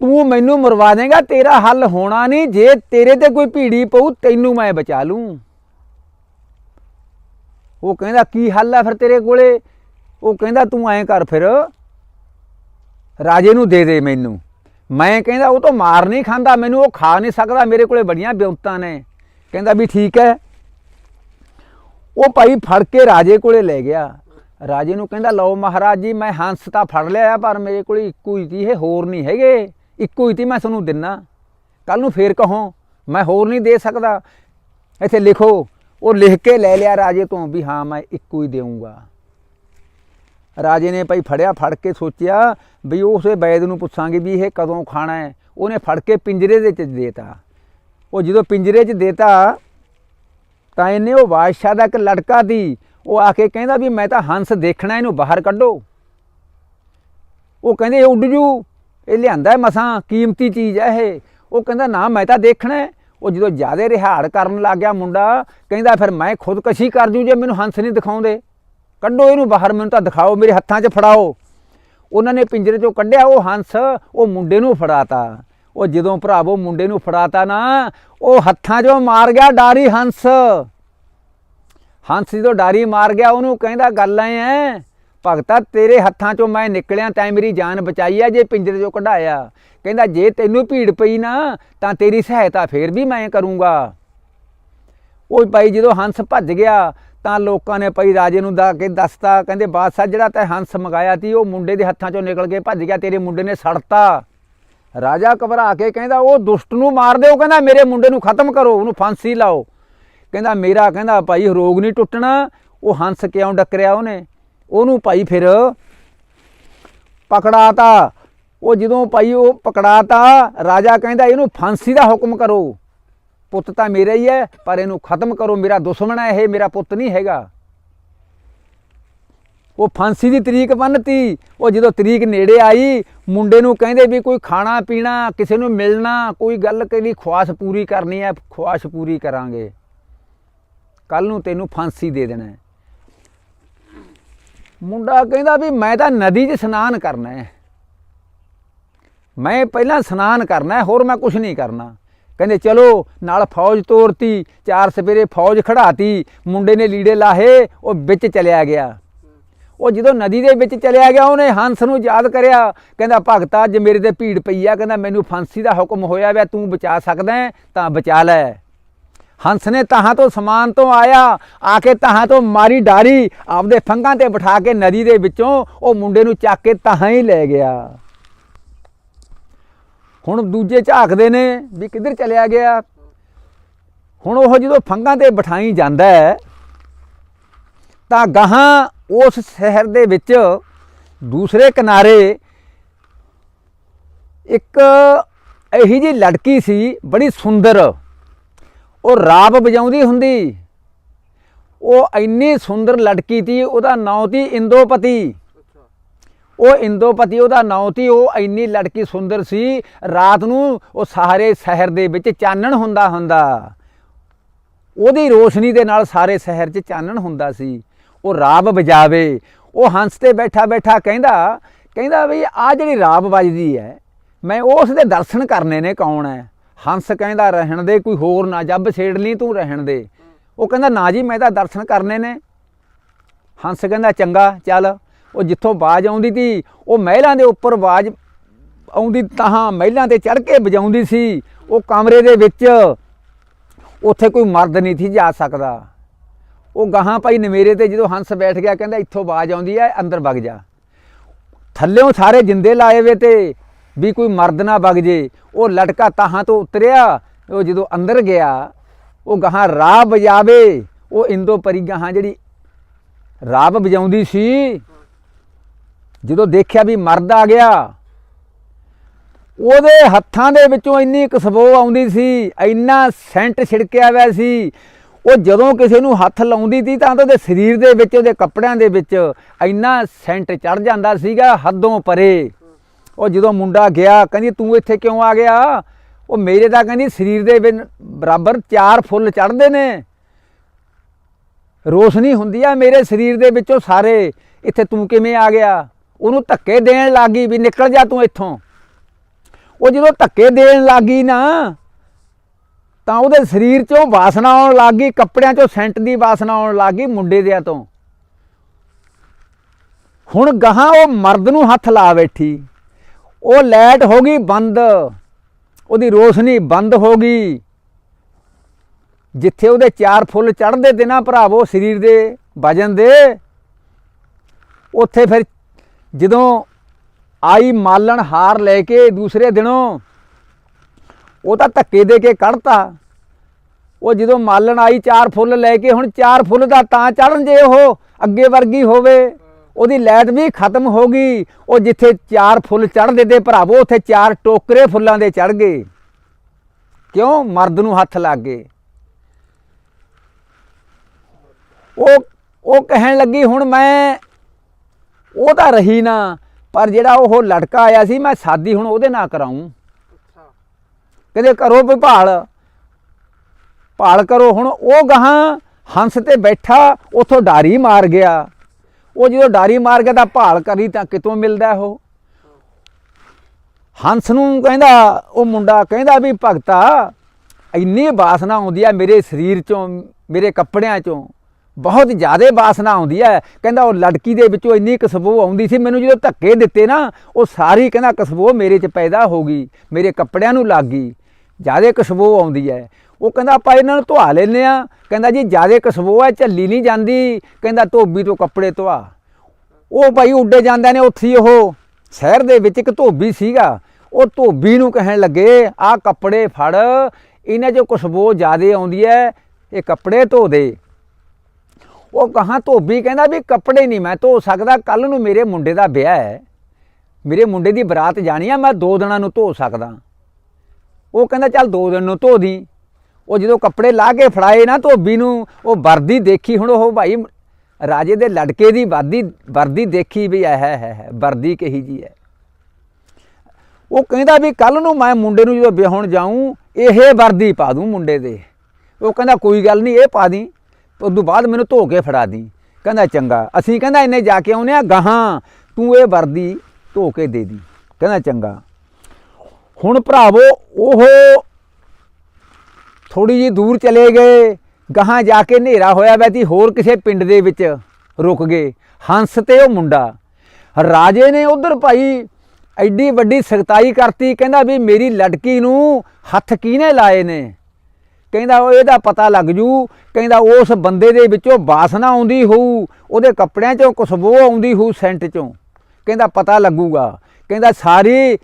ਤੂੰ ਮੈਨੂੰ ਮਰਵਾ ਦੇਗਾ, ਤੇਰਾ ਹੱਲ ਹੋਣਾ ਨਹੀਂ। ਜੇ ਤੇਰੇ ਤੇ ਕੋਈ ਭੀੜੀ ਪਊ, ਤੈਨੂੰ ਮੈਂ ਬਚਾ ਲੂੰ। ਉਹ ਕਹਿੰਦਾ, ਕੀ ਹੱਲ ਆ ਫਿਰ ਤੇਰੇ ਕੋਲੇ? ਉਹ ਕਹਿੰਦਾ, ਤੂੰ ਐਂ ਕਰ ਫਿਰ। ਰਾਜੇ ਨੂੰ ਦੇ ਦੇ ਮੈਨੂੰ। ਮੈਂ ਕਹਿੰਦਾ, ਉਹ ਤਾਂ ਮਾਰ ਨਹੀਂ ਖਾਂਦਾ, ਮੈਨੂੰ ਉਹ ਖਾ ਨਹੀਂ ਸਕਦਾ। ਮੇਰੇ ਕੋਲੇ ਬੜੀਆਂ ਬਿਉਂਤਾਂ ਨੇ। ਕਹਿੰਦਾ, ਵੀ ਠੀਕ ਹੈ। ਉਹ ਭਾਈ ਫੜ ਕੇ ਰਾਜੇ ਕੋਲੇ ਲੈ ਗਿਆ। ਰਾਜੇ ਨੂੰ ਕਹਿੰਦਾ, ਲਓ ਮਹਾਰਾਜ ਜੀ, ਮੈਂ ਹੰਸ ਤਾਂ ਫੜ ਲਿਆ, ਪਰ ਮੇਰੇ ਕੋਲ ਇੱਕੋ ਹੀ ਤੀ ਇਹ ਹੋਰ ਨਹੀਂ ਹੈਗੇ। ਇੱਕੋ ਹੀ ਤੀ ਮੈਂ ਤੁਹਾਨੂੰ ਦਿੰਨਾ। ਕੱਲ ਨੂੰ ਫੇਰ ਕਹੋ, ਮੈਂ ਹੋਰ ਨਹੀਂ ਦੇ ਸਕਦਾ। ਇੱਥੇ ਲਿਖੋ, ਉਹ ਲਿਖ ਕੇ ਲੈ ਲਿਆ ਰਾਜੇ ਤੋਂ ਵੀ ਹਾਂ, ਮੈਂ ਇੱਕੋ ਹੀ ਦੇਊਂਗਾ। ਰਾਜੇ ਨੇ ਭਾਈ ਫੜਿਆ, ਫੜ ਕੇ ਸੋਚਿਆ ਵੀ ਉਸੇ ਬੈਦ ਨੂੰ ਪੁੱਛਾਂਗੇ ਵੀ ਇਹ ਕਦੋਂ ਖਾਣਾ ਹੈ। ਉਹਨੇ ਫੜ ਕੇ ਪਿੰਜਰੇ ਦੇ ਵਿੱਚ ਦੇਤਾ। ਉਹ ਜਦੋਂ ਪਿੰਜਰੇ 'ਚ ਦੇਤਾ, ਤਾਂ ਇਹਨੇ ਉਹ ਬਾਦਸ਼ਾਹ ਦਾ ਇੱਕ ਲੜਕਾ ਦੀ ਉਹ ਆ ਕੇ ਕਹਿੰਦਾ ਵੀ ਮੈਂ ਤਾਂ ਹੰਸ ਦੇਖਣਾ, ਇਹਨੂੰ ਬਾਹਰ ਕੱਢੋ। ਉਹ ਕਹਿੰਦੇ, ਇਹ ਉੱਡ ਜੂ, ਇਹ ਲਿਆਂਦਾ ਮਸਾਂ, ਕੀਮਤੀ ਚੀਜ਼ ਹੈ ਇਹ। ਉਹ ਕਹਿੰਦਾ, ਨਾ, ਮੈਂ ਤਾਂ ਦੇਖਣਾ ਉਹ ਜਦੋਂ ਜ਼ਿਆਦਾ ਰਿਹਾੜ ਕਰਨ ਲੱਗ ਗਿਆ ਮੁੰਡਾ, ਕਹਿੰਦਾ, ਫਿਰ ਮੈਂ ਖੁਦਕਸ਼ੀ ਕਰ ਜੂ ਜੇ ਮੈਨੂੰ ਹੰਸ ਨਹੀਂ ਦਿਖਾਉਂਦੇ। ਕੱਢੋ ਇਹਨੂੰ ਬਾਹਰ, ਮੈਨੂੰ ਤਾਂ ਦਿਖਾਓ, ਮੇਰੇ ਹੱਥਾਂ 'ਚ ਫੜਾਓ। ਉਹਨਾਂ ਨੇ ਪਿੰਜਰੇ 'ਚੋਂ ਕੱਢਿਆ ਉਹ ਹੰਸ, ਉਹ ਮੁੰਡੇ ਨੂੰ ਫੜਾਤਾ। ਉਹ ਜਦੋਂ ਭਰਾਵੋ ਮੁੰਡੇ ਨੂੰ ਫੜਾਤਾ ਨਾ, ਉਹ ਹੱਥਾਂ 'ਚੋਂ ਮਾਰ ਗਿਆ ਡਾਰੀ ਹੰਸ। ਹੰਸ ਜਦੋਂ ਡਾਰੀ ਮਾਰ ਗਿਆ, ਉਹਨੂੰ ਕਹਿੰਦਾ, ਗੱਲ ਐ ਐ, ਭਗਤਾ, ਤੇਰੇ ਹੱਥਾਂ 'ਚੋਂ ਮੈਂ ਨਿਕਲਿਆ, ਤੈਂ ਮੇਰੀ ਜਾਨ ਬਚਾਈ ਆ, ਜੇ ਪਿੰਜਰੇ 'ਚੋਂ ਕਢਾਇਆ। ਕਹਿੰਦਾ, ਜੇ ਤੈਨੂੰ ਭੀੜ ਪਈ ਨਾ, ਤਾਂ ਤੇਰੀ ਸਹਾਇਤਾ ਫੇਰ ਵੀ ਮੈਂ ਕਰੂੰਗਾ। ਉਹ ਭਾਈ ਜਦੋਂ ਹੰਸ ਭੱਜ ਗਿਆ, ਤਾਂ ਲੋਕਾਂ ਨੇ ਭਾਈ ਰਾਜੇ ਨੂੰ ਦਾ ਕੇ ਦੱਸਤਾ, ਕਹਿੰਦੇ, ਬਾਦਸ਼ਾਹ, ਜਿਹੜਾ ਤੈ ਹੰਸ ਮੰਗਾਇਆ ਸੀ, ਉਹ ਮੁੰਡੇ ਦੇ ਹੱਥਾਂ 'ਚੋਂ ਨਿਕਲ ਕੇ ਭੱਜ ਗਿਆ, ਤੇਰੇ ਮੁੰਡੇ ਨੇ ਸੜਤਾ। ਰਾਜਾ ਘਬਰਾ ਕੇ ਕਹਿੰਦਾ, ਉਹ ਦੁਸ਼ਟ ਨੂੰ ਮਾਰ ਦਿਓ, ਕਹਿੰਦਾ, ਮੇਰੇ ਮੁੰਡੇ ਨੂੰ ਖਤਮ ਕਰੋ, ਉਹਨੂੰ ਫਾਂਸੀ ਲਾਓ। ਕਹਿੰਦਾ ਮੇਰਾ, ਕਹਿੰਦਾ ਭਾਈ ਰੋਗ ਨਹੀਂ ਟੁੱਟਣਾ, ਉਹ ਹੰਸ ਕਿਉਂ ਡੱਕਰਿਆ ਉਹਨੇ? ਉਹਨੂੰ ਭਾਈ ਫਿਰ ਪਕੜਾਤਾ। ਉਹ ਜਦੋਂ ਭਾਈ ਉਹ ਪਕੜਾਤਾ, ਰਾਜਾ ਕਹਿੰਦਾ ਇਹਨੂੰ ਫਾਂਸੀ ਦਾ ਹੁਕਮ ਕਰੋ। ਪੁੱਤ ਤਾਂ ਮੇਰਾ ਹੀ ਹੈ, ਪਰ ਇਹਨੂੰ ਖਤਮ ਕਰੋ। ਮੇਰਾ ਦੁਸ਼ਮਣ ਹੈ ਇਹ, ਮੇਰਾ ਪੁੱਤ ਨਹੀਂ ਹੈਗਾ। ਉਹ ਫਾਂਸੀ ਦੀ ਤਰੀਕ ਬੰਨਤੀ। ਉਹ ਜਦੋਂ ਤਰੀਕ ਨੇੜੇ ਆਈ, ਮੁੰਡੇ ਨੂੰ ਕਹਿੰਦੇ ਵੀ ਕੋਈ ਖਾਣਾ ਪੀਣਾ ਕਿਸੇ ਨੂੰ ਮਿਲਣਾ, ਕੋਈ ਗੱਲ ਕਰੀ ਖੁਆਸ਼ ਪੂਰੀ ਕਰਨੀ ਹੈ, ਖੁਆਸ਼ ਪੂਰੀ ਕਰਾਂਗੇ। ਕੱਲ ਨੂੰ ਤੈਨੂੰ ਫਾਂਸੀ ਦੇ ਦੇਣਾ ਹੈ। ਮੁੰਡਾ ਕਹਿੰਦਾ ਵੀ ਮੈਂ ਤਾਂ ਨਦੀ 'ਚ ਇਸ਼ਨਾਨ ਕਰਨਾ ਹੈ। ਮੈਂ ਪਹਿਲਾਂ ਇਸ਼ਨਾਨ ਕਰਨਾ ਹੈ, ਹੋਰ ਮੈਂ ਕੁਝ ਨਹੀਂ ਕਰਨਾ। ਕਹਿੰਦੇ, ਚਲੋ, ਨਾਲ ਫੌਜ ਤੋਰਤੀ, ਚਾਰ ਸਵੇਰੇ ਫੌਜ ਖੜਾਤੀ ਮੁੰਡੇ ਨੇ ਲੀੜੇ ਲਾਹੇ, ਉਹ ਵਿੱਚ ਚਲਿਆ ਗਿਆ। ਉਹ ਜਦੋਂ ਨਦੀ ਦੇ ਵਿੱਚ ਚਲਿਆ ਗਿਆ, ਉਹਨੇ ਹੰਸ ਨੂੰ ਯਾਦ ਕਰਿਆ। ਕਹਿੰਦਾ, ਭਗਤਾ, ਅੱਜ ਮੇਰੇ ਤੇ ਭੀੜ ਪਈ ਆ। ਕਹਿੰਦਾ, ਮੈਨੂੰ ਫਾਂਸੀ ਦਾ ਹੁਕਮ ਹੋਇਆ ਵੈ, ਤੂੰ ਬਚਾ ਸਕਦਾ ਤਾਂ ਬਚਾ ਲੈ। ਹੰਸ ਨੇ ਤਹਾਂ ਤੋਂ ਸਮਾਨ ਤੋਂ ਆਇਆ, ਆ ਕੇ ਤਹਾਂ ਤੋਂ ਮਾਰੀ ਡਾਰੀ, ਆਪਦੇ ਫੰਗਾਂ ਤੇ ਬਿਠਾ ਕੇ ਨਦੀ ਦੇ ਵਿੱਚੋਂ ਉਹ ਮੁੰਡੇ ਨੂੰ ਚੱਕ ਕੇ ਤਹਾਂ ਹੀ ਲੈ ਗਿਆ। ਹੁਣ ਦੂਜੇ ਝਾਕਦੇ ਨੇ ਵੀ ਕਿੱਧਰ ਚਲਿਆ ਗਿਆ? ਹੁਣ ਉਹ ਜਦੋਂ ਫੰਗਾਂ ਤੇ ਬਿਠਾਈ ਜਾਂਦਾ ਹੈ, ਤਾਂ ਗਾਹਾਂ ਉਸ ਸ਼ਹਿਰ ਦੇ ਵਿੱਚ ਦੂਸਰੇ ਕਿਨਾਰੇ ਇੱਕ ਇਹੀ ਜੀ ਲੜਕੀ ਸੀ, ਬੜੀ ਸੁੰਦਰ ਉਹ ਰਾਬ ਵਜਾਉਂਦੀ ਹੁੰਦੀ। ਉਹ ਇੰਨੀ ਸੁੰਦਰ ਲੜਕੀ ਸੀ ਉਹਦਾ ਨਾਂ ਸੀ ਇੰਦੋਪਤੀ। ਉਹ ਇੰਦੋਪਤੀ, ਉਹਦਾ ਨਾਂ ਤੀ, ਉਹ ਇੰਨੀ ਲੜਕੀ ਸੁੰਦਰ ਸੀ, ਰਾਤ ਨੂੰ ਉਹ ਸਾਰੇ ਸ਼ਹਿਰ ਦੇ ਵਿੱਚ ਚਾਨਣ ਹੁੰਦਾ ਹੁੰਦਾ। ਉਹਦੀ ਰੋਸ਼ਨੀ ਦੇ ਨਾਲ ਸਾਰੇ ਸ਼ਹਿਰ 'ਚ ਚਾਨਣ ਹੁੰਦਾ ਸੀ। ਉਹ ਰਾਬ ਵਜਾਵੇ। ਉਹ ਹੰਸ ਤੇ ਬੈਠਾ ਬੈਠਾ ਕਹਿੰਦਾ ਕਹਿੰਦਾ ਵੀ ਆ ਜਿਹੜੀ ਰਾਬ ਵੱਜਦੀ ਹੈ, ਮੈਂ ਉਸ ਦੇ ਦਰਸ਼ਨ ਕਰਨੇ ਨੇ ਕੌਣ ਹੈ? ਹੰਸ ਕਹਿੰਦਾ ਰਹਿਣ ਦੇ, ਕੋਈ ਹੋਰ ਨਾ ਜੱਬ ਛੇੜ ਲਈ, ਤੂੰ ਰਹਿਣ ਦੇ। ਉਹ ਕਹਿੰਦਾ, ਨਾ ਜੀ, ਮੈਂ ਤਾਂ ਦਰਸ਼ਨ ਕਰਨੇ ਨੇ। ਹੰਸ ਕਹਿੰਦਾ, ਚੰਗਾ, ਚੱਲ। ਉਹ ਜਿੱਥੋਂ ਬਾਜ ਆਉਂਦੀ ਤੀ, ਉਹ ਮਹਿਲਾਂ ਦੇ ਉੱਪਰ ਬਾਜ ਆਉਂਦੀ ਤਾਂ ਮਹਿਲਾਂ ਤੇ ਚੜ ਕੇ ਵਜਾਉਂਦੀ ਸੀ। ਉਹ ਕਮਰੇ ਦੇ ਵਿੱਚ ਉੱਥੇ ਕੋਈ ਮਰਦ ਨਹੀਂ ਸੀ ਜਾ ਸਕਦਾ। ਉਹ ਗਾਹਾਂ ਭਾਈ ਨਵੇਰੇ ਤੇ ਜਦੋਂ ਹੰਸ ਬੈਠ ਗਿਆ, ਕਹਿੰਦਾ, ਇੱਥੋਂ ਬਾਜ ਆਉਂਦੀ ਹੈ ਅੰਦਰ ਵਗ ਜਾ। ਥੱਲਿਓਂ ਸਾਰੇ ਜਿੰਦੇ ਲਾਏ ਵੇ ਤੇ ਵੀ ਕੋਈ ਮਰਦ ਨਾ ਵਗ ਜੇ, ਉਹ ਲਟਕਾ ਤਾਹਾਂ ਤੋਂ ਉਤਰਿਆ, ਉਹ ਜਦੋਂ ਅੰਦਰ ਗਿਆ, ਉਹ ਗਾਹਾਂ ਰਾਹ ਵਜਾਵੇ, ਉਹ ਇੰਦੋ ਪਰੀ ਗਾਹਾਂ ਜਿਹੜੀ ਰਾਬ ਵਜਾਉਂਦੀ ਸੀ, ਜਦੋਂ ਦੇਖਿਆ ਵੀ ਮਰਦ ਆ ਗਿਆ, ਉਹਦੇ ਹੱਥਾਂ ਦੇ ਵਿੱਚੋਂ ਇੰਨੀ ਕਸਬੋ ਆਉਂਦੀ ਸੀ, ਇੰਨਾ ਸੈਂਟ ਛਿੜਕਿਆ ਹੋਇਆ ਸੀ, ਉਹ ਜਦੋਂ ਕਿਸੇ ਨੂੰ ਹੱਥ ਲਾਉਂਦੀ ਸੀ ਤਾਂ ਉਹਦੇ ਸਰੀਰ ਦੇ ਵਿੱਚ, ਉਹਦੇ ਕੱਪੜਿਆਂ ਦੇ ਵਿੱਚ ਇੰਨਾ ਸੈਂਟ ਚੜ ਜਾਂਦਾ ਸੀਗਾ, ਹੱਦੋਂ ਪਰੇ। ਉਹ ਜਦੋਂ ਮੁੰਡਾ ਗਿਆ, ਕਹਿੰਦੀ, ਤੂੰ ਇੱਥੇ ਕਿਉਂ ਆ ਗਿਆ? ਉਹ ਮੇਰੇ ਤਾਂ ਕਹਿੰਦੀ, ਸਰੀਰ ਦੇ ਵਿੱਚ ਬਰਾਬਰ ਚਾਰ ਫੁੱਲ ਚੜਦੇ ਨੇ। ਰੋਸ਼ਨੀ ਹੁੰਦੀ ਆ ਮੇਰੇ ਸਰੀਰ ਦੇ ਵਿੱਚੋਂ ਸਾਰੇ। ਇੱਥੇ ਤੂੰ ਕਿਵੇਂ ਆ ਗਿਆ? ਉਹਨੂੰ ਧੱਕੇ ਦੇਣ ਲੱਗੀ ਵੀ ਨਿਕਲ ਜਾ ਤੂੰ ਇੱਥੋਂ। ਉਹ ਜਦੋਂ ਧੱਕੇ ਦੇਣ ਲੱਗੀ ਨਾ, ਤਾਂ ਉਹਦੇ ਸਰੀਰ 'ਚੋਂ ਵਾਸਨਾ ਆਉਣ ਲੱਗੀ, ਕੱਪੜਿਆਂ 'ਚੋਂ ਸੈਂਟ ਦੀ ਵਾਸਨਾ ਆਉਣ ਲੱਗੀ ਮੁੰਡੇ ਦਿਆਂ ਤੋਂ। ਹੁਣ ਗਾਹਾਂ ਉਹ ਮਰਦ ਨੂੰ ਹੱਥ ਲਾ ਬੈਠੀ। ਉਹ ਲਾਈਟ ਹੋ ਗਈ ਬੰਦ, ਉਹਦੀ ਰੋਸ਼ਨੀ ਬੰਦ ਹੋ ਗਈ। ਜਿੱਥੇ ਉਹਦੇ ਚਾਰ ਫੁੱਲ ਚੜ੍ਹਦੇ ਤੇ ਨਾ ਭਰਾਵੋ, ਸਰੀਰ ਦੇ ਵਜਨ ਦੇ, ਉੱਥੇ ਫਿਰ ਜਦੋਂ ਆਈ ਮਾਲਣ ਹਾਰ ਲੈ ਕੇ ਦੂਸਰੇ ਦਿਨੋਂ, ਉਹ ਤਾਂ ਧੱਕੇ ਦੇ ਕੇ ਕੱਢਤਾ। ਉਹ ਜਦੋਂ ਮਾਲਣ ਆਈ ਚਾਰ ਫੁੱਲ ਲੈ ਕੇ, ਹੁਣ ਚਾਰ ਫੁੱਲ ਦਾ ਤਾਂ ਚੜਨ ਜੇ ਉਹ ਅੱਗੇ ਵਰਗੀ ਹੋਵੇ। ਉਹਦੀ ਲਾਈਟ ਵੀ ਖਤਮ ਹੋ ਗਈ। ਉਹ ਜਿੱਥੇ ਚਾਰ ਫੁੱਲ ਚੜਦੇ ਤੇ ਭਰਾਵੋ ਉੱਥੇ ਚਾਰ ਟੋਕਰੇ ਫੁੱਲਾਂ ਦੇ ਚੜ ਗਏ। ਕਿਉਂ? ਮਰਦ ਨੂੰ ਹੱਥ ਲੱਗ ਗਏ। ਉਹ ਉਹ ਕਹਿਣ ਲੱਗੀ ਹੁਣ ਮੈਂ ਉਹ ਤਾਂ ਰਹੀ ਨਾ ਪਰ ਜਿਹੜਾ ਉਹ ਲੜਕਾ ਆਇਆ ਸੀ ਮੈਂ ਸਾਦੀ ਹੁਣ ਉਹਦੇ ਨਾਲ ਕਰਾਉਂ ਕਹਿੰਦੇ ਕਰੋ ਵੀ ਭਾਲ। ਭਾਲ ਕਰੋ। ਹੁਣ ਉਹ ਗਾਹਾਂ ਹੰਸ ਤੇ ਬੈਠਾ ਉਥੋਂ ਡਾਰੀ ਮਾਰ ਗਿਆ। ਉਹ ਜਦੋਂ ਡਾਰੀ ਮਾਰ ਕੇ ਤਾਂ ਭਾਲ ਕਰੀ ਤਾਂ ਕਿਤੋਂ ਮਿਲਦਾ ਉਹ। ਹੰਸ ਨੂੰ ਕਹਿੰਦਾ, ਉਹ ਮੁੰਡਾ ਕਹਿੰਦਾ ਵੀ, ਭਗਤਾ, ਇੰਨੀ ਬਾਸਨਾ ਆਉਂਦੀ ਆ ਮੇਰੇ ਸਰੀਰ ਚੋਂ, ਮੇਰੇ ਕੱਪੜਿਆਂ ਚੋਂ। ਬਹੁਤ ਜ਼ਿਆਦਾ ਬਾਸਨਾ ਆਉਂਦੀ ਹੈ ਕਹਿੰਦਾ, ਉਹ ਲੜਕੀ ਦੇ ਵਿੱਚੋਂ ਇੰਨੀ ਕਸਬੋ ਆਉਂਦੀ ਸੀ, ਮੈਨੂੰ ਜਦੋਂ ਧੱਕੇ ਦਿੱਤੇ ਨਾ, ਉਹ ਸਾਰੀ ਕਹਿੰਦਾ ਖੁਸ਼ਬੂ ਮੇਰੇ 'ਚ ਪੈਦਾ ਹੋ ਗਈ, ਮੇਰੇ ਕੱਪੜਿਆਂ ਨੂੰ ਲੱਗ ਗਈ। ਜ਼ਿਆਦਾ ਖੁਸ਼ਬੂ ਆਉਂਦੀ ਹੈ ਉਹ ਕਹਿੰਦਾ, ਆਪਾਂ ਇਹਨਾਂ ਨੂੰ ਧੁਆ ਲੈਨੇ ਆ ਕਹਿੰਦਾ, ਜੀ, ਜ਼ਿਆਦਾ ਕਸਬੋ ਹੈ ਝੱਲੀ ਨਹੀਂ ਜਾਂਦੀ। ਕਹਿੰਦਾ, ਧੋਬੀ ਤੋਂ ਕੱਪੜੇ ਧੁਆ ਉਹ ਭਾਈ ਉੱਡੇ ਜਾਂਦੇ ਨੇ ਉੱਥੇ ਉਹ। ਸ਼ਹਿਰ ਦੇ ਵਿੱਚ ਇੱਕ ਧੋਬੀ ਸੀਗਾ। ਉਹ ਧੋਬੀ ਨੂੰ ਕਹਿਣ ਲੱਗੇ ਆਹ ਕੱਪੜੇ ਫੜ, ਇਹਨਾਂ 'ਚੋਂ ਖੁਸ਼ਬੂ ਜ਼ਿਆਦੇ ਆਉਂਦੀ ਹੈ ਇਹ ਕੱਪੜੇ ਧੋ ਦੇ। ਉਹ ਕਹਾਂ, ਧੋਬੀ ਕਹਿੰਦਾ ਵੀ ਕੱਪੜੇ ਨਹੀਂ, ਮੈਂ ਧੋ ਸਕਦਾ ਕੱਲ ਨੂੰ ਮੇਰੇ ਮੁੰਡੇ ਦਾ ਵਿਆਹ ਹੈ ਮੇਰੇ ਮੁੰਡੇ ਦੀ ਬਰਾਤ ਜਾਣੀ ਆ, ਮੈਂ ਦੋ ਦਿਨਾਂ ਨੂੰ ਧੋ ਸਕਦਾ। ਉਹ ਕਹਿੰਦਾ, ਚੱਲ ਦੋ ਦਿਨ ਨੂੰ ਧੋ ਦੀ। ਉਹ ਜਦੋਂ ਕੱਪੜੇ ਲਾ ਕੇ ਫੜਾਏ ਨਾ ਧੋਬੀ ਨੂੰ, ਉਹ ਵਰਦੀ ਦੇਖੀ, ਹੁਣ ਉਹ ਭਾਈ ਰਾਜੇ ਦੇ ਲੜਕੇ ਦੀ ਵਰਦੀ ਵਰਦੀ ਦੇਖੀ ਵੀ ਹੈ ਹੈ ਹੈ ਵਰਦੀ ਕਹੀ ਜੀ ਹੈ? ਉਹ ਕਹਿੰਦਾ ਵੀ ਕੱਲ ਨੂੰ ਮੈਂ ਮੁੰਡੇ ਨੂੰ ਜਦੋਂ ਵਿਆਹਣ ਜਾਊਂ, ਇਹ ਵਰਦੀ ਪਾ ਦੂੰ ਮੁੰਡੇ ਦੇ। ਉਹ ਕਹਿੰਦਾ ਕੋਈ ਗੱਲ ਨਹੀਂ, ਇਹ ਪਾ ਦੀ ਉਦੋਂ ਬਾਅਦ ਮੈਨੂੰ ਧੋ ਕੇ ਫੜਾ ਦੀ ਕਹਿੰਦਾ ਚੰਗਾ, ਅਸੀਂ ਕਹਿੰਦਾ ਇੰਨੇ ਜਾ ਕੇ ਆਉਨੇ ਆ ਗਾਹਾਂ, ਤੂੰ ਇਹ ਵਰਦੀ ਧੋ ਕੇ ਦੇ ਦੀ ਕਹਿੰਦਾ ਚੰਗਾ। ਹੁਣ ਭਰਾਵੋ, ਉਹ ਥੋੜੀ ਜੀ ਦੂਰ ਚਲੇ ਗਏ, ਗਾਹਾਂ ਜਾ ਕੇ ਹਨੇਰਾ ਹੋਇਆ ਵੈ ਤੀ ਹੋਰ ਕਿਸੇ ਪਿੰਡ ਦੇ ਵਿੱਚ ਰੁਕ ਗਏ। ਹੰਸ ਤੇ ਉਹ ਮੁੰਡਾ। ਰਾਜੇ ਨੇ ਉਧਰ ਭਾਈ ਐਡੀ ਵੱਡੀ ਸਖਤਾਈ ਕਰਤੀ, ਕਹਿੰਦਾ ਵੀ ਮੇਰੀ ਲੜਕੀ ਨੂੰ ਹੱਥ ਕਿਹਨੇ ਲਾਏ ਨੇ? ਕਹਿੰਦਾ ਉਹ ਇਹਦਾ ਪਤਾ ਲੱਗ ਜੂ, ਕਹਿੰਦਾ ਉਸ ਬੰਦੇ ਦੇ ਵਿੱਚੋਂ ਬਾਸਨਾ ਆਉਂਦੀ ਹੋਊ, ਉਹਦੇ ਕੱਪੜਿਆਂ ਚੋਂ ਖੁਸ਼ਬੂ ਆਉਂਦੀ ਹੋਊ ਸੈਂਟ ਚੋਂ। ਕਹਿੰਦਾ ਪਤਾ ਲੱਗੂਗਾ। ਕਹਿੰਦਾ ਸਾਰੀ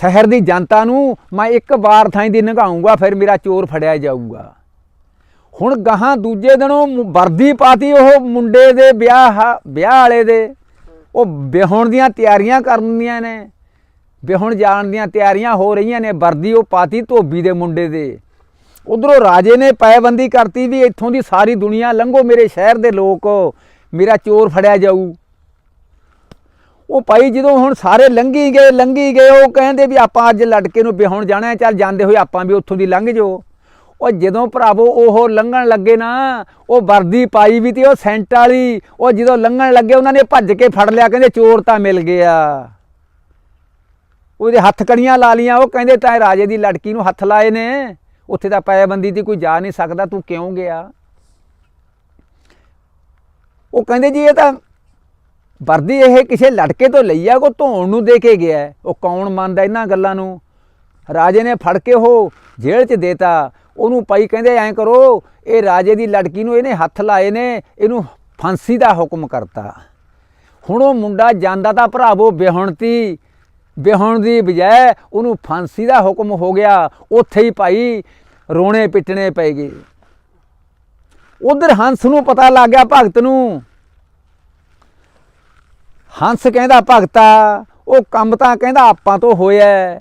ਸ਼ਹਿਰ ਦੀ ਜਨਤਾ ਨੂੰ ਮੈਂ ਇੱਕ ਵਾਰ ਥਾਂ ਦੀ ਨਗਾਉਂਗਾ, ਫਿਰ ਮੇਰਾ ਚੋਰ ਫੜਿਆ ਜਾਊਗਾ। ਹੁਣ ਗਾਹਾਂ ਦੂਜੇ ਦਿਨੋਂ ਮੁ- ਵਰਦੀ ਪਾਤੀ ਉਹ ਮੁੰਡੇ ਦੇ ਵਿਆਹ ਵਿਆਹ ਵਾਲੇ ਦੇ। ਉਹ ਵਿਆਹਣ ਦੀਆਂ ਤਿਆਰੀਆਂ ਕਰਨੀਆਂ ਨੇ। ਵਿਆਹਣ ਜਾਣ ਦੀਆਂ ਤਿਆਰੀਆਂ ਹੋ ਰਹੀਆਂ ਨੇ। ਵਰਦੀ ਉਹ ਪਾਤੀ ਧੋਬੀ ਦੇ ਮੁੰਡੇ ਦੇ। ਉਧਰੋਂ ਰਾਜੇ ਨੇ ਪਾਬੰਦੀ ਕਰਤੀ ਵੀ ਇੱਥੋਂ ਦੀ ਸਾਰੀ ਦੁਨੀਆ ਲੰਘੋ, ਮੇਰੇ ਸ਼ਹਿਰ ਦੇ ਲੋਕ। ਮੇਰਾ ਚੋਰ ਫੜਿਆ ਜਾਊ। ਉਹ ਭਾਈ ਜਦੋਂ ਹੁਣ ਸਾਰੇ ਲੰਘੀ ਗਏ ਲੰਘੀ ਗਏ, ਉਹ ਕਹਿੰਦੇ ਵੀ ਆਪਾਂ ਅੱਜ ਲੜਕੇ ਨੂੰ ਵਿਆਹੁਣ ਜਾਣਾ ਚੱਲ ਜਾਂਦੇ ਹੋਏ ਆਪਾਂ ਵੀ ਉੱਥੋਂ ਦੀ ਲੰਘ ਜਾਓ। ਉਹ ਜਦੋਂ ਭਰਾਵੋ ਉਹ ਲੰਘਣ ਲੱਗੇ ਨਾ, ਉਹ ਵਰਦੀ ਪਾਈ ਵੀ ਤੇ ਉਹ ਸੈਂਟ ਵਾਲੀ, ਉਹ ਜਦੋਂ ਲੰਘਣ ਲੱਗੇ ਉਹਨਾਂ ਨੇ ਭੱਜ ਕੇ ਫੜ ਲਿਆ, ਕਹਿੰਦੇ ਚੋਰ ਤਾਂ ਮਿਲ ਗਿਆ ਉਹਦੇ ਹੱਥ ਕੜੀਆਂ ਲਾ ਲੀਆਂ ਉਹ ਕਹਿੰਦੇ ਤਾਂ ਰਾਜੇ ਦੀ ਲੜਕੀ ਨੂੰ ਹੱਥ ਲਾਏ ਨੇ, ਉੱਥੇ ਤਾਂ ਪਾਇਬੰਦੀ ਦੀ ਕੋਈ ਜਾ ਨਹੀਂ ਸਕਦਾ, ਤੂੰ ਕਿਉਂ ਗਿਆ? ਉਹ ਕਹਿੰਦੇ ਜੀ ਇਹ ਤਾਂ ਵਰਦੀ ਇਹ ਕਿਸੇ ਲੜਕੇ ਤੋਂ ਲਈ ਆ, ਕੋ ਧੋਣ ਨੂੰ ਦੇ ਕੇ ਗਿਆ? ਉਹ ਕੌਣ ਮੰਨਦਾ ਇਹਨਾਂ ਗੱਲਾਂ ਨੂੰ? ਰਾਜੇ ਨੇ ਫੜ ਕੇ ਉਹ ਜੇਲ੍ਹ 'ਚ ਦੇਤਾ। ਉਹਨੂੰ ਪਾਈ ਕਹਿੰਦੇ, ਐਂ ਕਰੋ, ਇਹ ਰਾਜੇ ਦੀ ਲੜਕੀ ਨੂੰ ਇਹਨੇ ਹੱਥ ਲਾਏ ਨੇ, ਇਹਨੂੰ ਫਾਂਸੀ ਦਾ ਹੁਕਮ ਕਰਤਾ। ਹੁਣ ਉਹ ਮੁੰਡਾ ਜਾਂਦਾ ਤਾਂ ਭਰਾਵੋ ਵਿਆਹੁਣਤੀ ਵਿਆਹੁਣ ਦੀ ਬਜਾਏ ਉਹਨੂੰ ਫਾਂਸੀ ਦਾ ਹੁਕਮ ਹੋ ਗਿਆ। ਉੱਥੇ ਹੀ ਭਾਈ ਰੋਣੇ ਪਿੱਟਣੇ ਪੈ ਗਏ। ਉਧਰ ਹੰਸ ਨੂੰ ਪਤਾ ਲੱਗ ਗਿਆ, ਭਗਤ ਨੂੰ ਹੰਸ ਕਹਿੰਦਾ ਭਗਤਾ, ਉਹ ਕੰਮ ਤਾਂ ਕਹਿੰਦਾ ਆਪਾਂ ਤੋਂ ਹੋਇਆ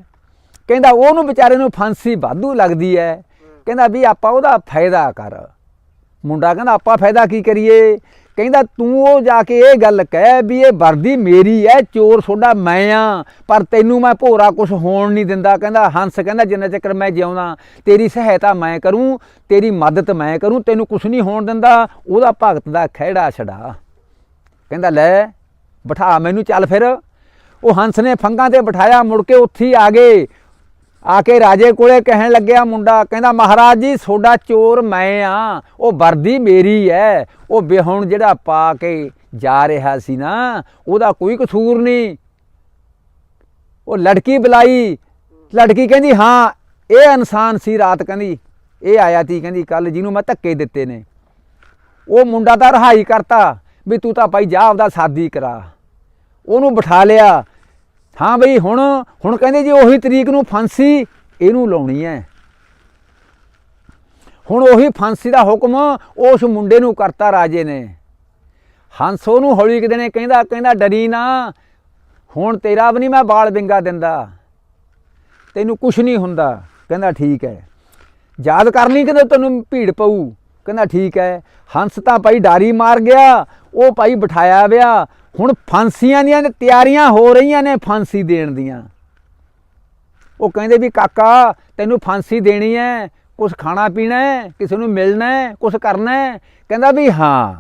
ਕਹਿੰਦਾ ਉਹਨੂੰ ਵਿਚਾਰੇ ਨੂੰ ਫਾਂਸੀ ਵਾਧੂ ਲੱਗਦੀ ਹੈ। ਕਹਿੰਦਾ ਵੀ ਆਪਾਂ ਉਹਦਾ ਫਾਇਦਾ ਕਰ। ਮੁੰਡਾ ਕਹਿੰਦਾ, ਆਪਾਂ ਫਾਇਦਾ ਕੀ ਕਰੀਏ? ਕਹਿੰਦਾ ਤੂੰ ਉਹ ਜਾ ਕੇ ਇਹ ਗੱਲ ਕਹਿ ਵੀ ਇਹ ਵਰਦੀ ਮੇਰੀ ਹੈ, ਚੋਰ ਤੁਹਾਡਾ ਮੈਂ ਆ, ਪਰ ਤੈਨੂੰ ਮੈਂ ਭੋਰਾ ਕੁਝ ਹੋਣ ਨਹੀਂ ਦਿੰਦਾ। ਕਹਿੰਦਾ ਹੰਸ ਕਹਿੰਦਾ, ਜਿੰਨਾ ਚੱਕਰ ਮੈਂ ਜਿਉਂਦਾ, ਤੇਰੀ ਸਹਾਇਤਾ ਮੈਂ ਕਰੂੰ, ਤੇਰੀ ਮਦਦ ਮੈਂ ਕਰੂੰ, ਤੈਨੂੰ ਕੁਝ ਨਹੀਂ ਹੋਣ ਦਿੰਦਾ। ਉਹਦਾ ਭਗਤ ਦਾ ਖਹਿੜਾ ਛੜਾ ਕਹਿੰਦਾ ਲੈ ਬਿਠਾ, ਮੈਨੂੰ ਚੱਲ ਫਿਰ। ਉਹ ਹੰਸ ਨੇ ਫੰਗਾਂ ਤੇ ਬਿਠਾਇਆ, ਮੁੜ ਕੇ ਉੱਥੇ ਆ ਗਏ। ਆ ਕੇ ਰਾਜੇ ਕੋਲੇ ਕਹਿਣ ਲੱਗਿਆ ਮੁੰਡਾ, ਕਹਿੰਦਾ, ਮਹਾਰਾਜ ਜੀ ਤੁਹਾਡਾ ਚੋਰ ਮੈਂ ਆ, ਉਹ ਵਰਦੀ ਮੇਰੀ ਐ। ਉਹ ਵਿਹਣ ਜਿਹੜਾ ਪਾ ਕੇ ਜਾ ਰਿਹਾ ਸੀ ਨਾ, ਉਹਦਾ ਕੋਈ ਕਸੂਰ ਨਹੀਂ। ਉਹ ਲੜਕੀ ਬੁਲਾਈ। ਲੜਕੀ ਕਹਿੰਦੀ, ਹਾਂ, ਇਹ ਇਨਸਾਨ ਸੀ ਰਾਤ। ਕਹਿੰਦੀ, ਇਹ ਆਇਆ ਤੀ। ਕਹਿੰਦੀ, ਕੱਲ ਜਿਹਨੂੰ ਮੈਂ ਧੱਕੇ ਦਿੱਤੇ ਨੇ। ਉਹ ਮੁੰਡਾ ਤਾਂ ਰਹਾਈ ਕਰਤਾ, ਵੀ ਤੂੰ ਤਾਂ ਭਾਈ ਜਾ ਆਪਦਾ ਸਾਦੀ ਕਰਾ। ਉਹਨੂੰ ਬਿਠਾ ਲਿਆ। ਹਾਂ ਬਈ, ਹੁਣ ਹੁਣ ਕਹਿੰਦੇ ਜੀ ਉਹੀ ਤਰੀਕ ਨੂੰ ਫਾਂਸੀ ਇਹਨੂੰ ਲਾਉਣੀ ਹੈ। ਹੁਣ ਉਹੀ ਫਾਂਸੀ ਦਾ ਹੁਕਮ ਉਸ ਮੁੰਡੇ ਨੂੰ ਕਰਤਾ ਰਾਜੇ ਨੇ। ਹੰਸ ਉਹਨੂੰ ਹੌਲੀ ਕਿਤੇ ਨੇ ਕਹਿੰਦਾ ਕਹਿੰਦਾ, ਡਰੀ ਨਾ। ਹੁਣ ਤੇਰਾ ਵੀ ਨਹੀਂ ਮੈਂ ਬਾਲ ਵਿੰਗਾ ਦਿੰਦਾ। ਤੈਨੂੰ ਕੁਝ ਨਹੀਂ ਹੁੰਦਾ। ਕਹਿੰਦਾ, ਠੀਕ ਹੈ। ਯਾਦ ਕਰ ਲਈ ਕਿ ਤੈਨੂੰ ਭੀੜ ਪਊ? ਕਹਿੰਦਾ, ਠੀਕ ਹੈ। ਹੰਸ ਤਾਂ ਭਾਈ ਡਾਰੀ ਮਾਰ ਗਿਆ। ਉਹ ਭਾਈ ਬਿਠਾਇਆ ਵਿਆ। ਹੁਣ ਫਾਂਸੀਆਂ ਦੀਆਂ ਤਿਆਰੀਆਂ ਹੋ ਰਹੀਆਂ ਨੇ ਫਾਂਸੀ ਦੇਣ ਦੀਆਂ। ਉਹ ਕਹਿੰਦੇ ਵੀ ਕਾਕਾ, ਤੈਨੂੰ ਫਾਂਸੀ ਦੇਣੀ ਹੈ ਕੁਝ ਖਾਣਾ ਪੀਣਾ ਹੈ ਕਿਸੇ ਨੂੰ ਮਿਲਣਾ ਹੈ ਕੁਝ ਕਰਨਾ ਹੈ ਕਹਿੰਦਾ ਵੀ ਹਾਂ।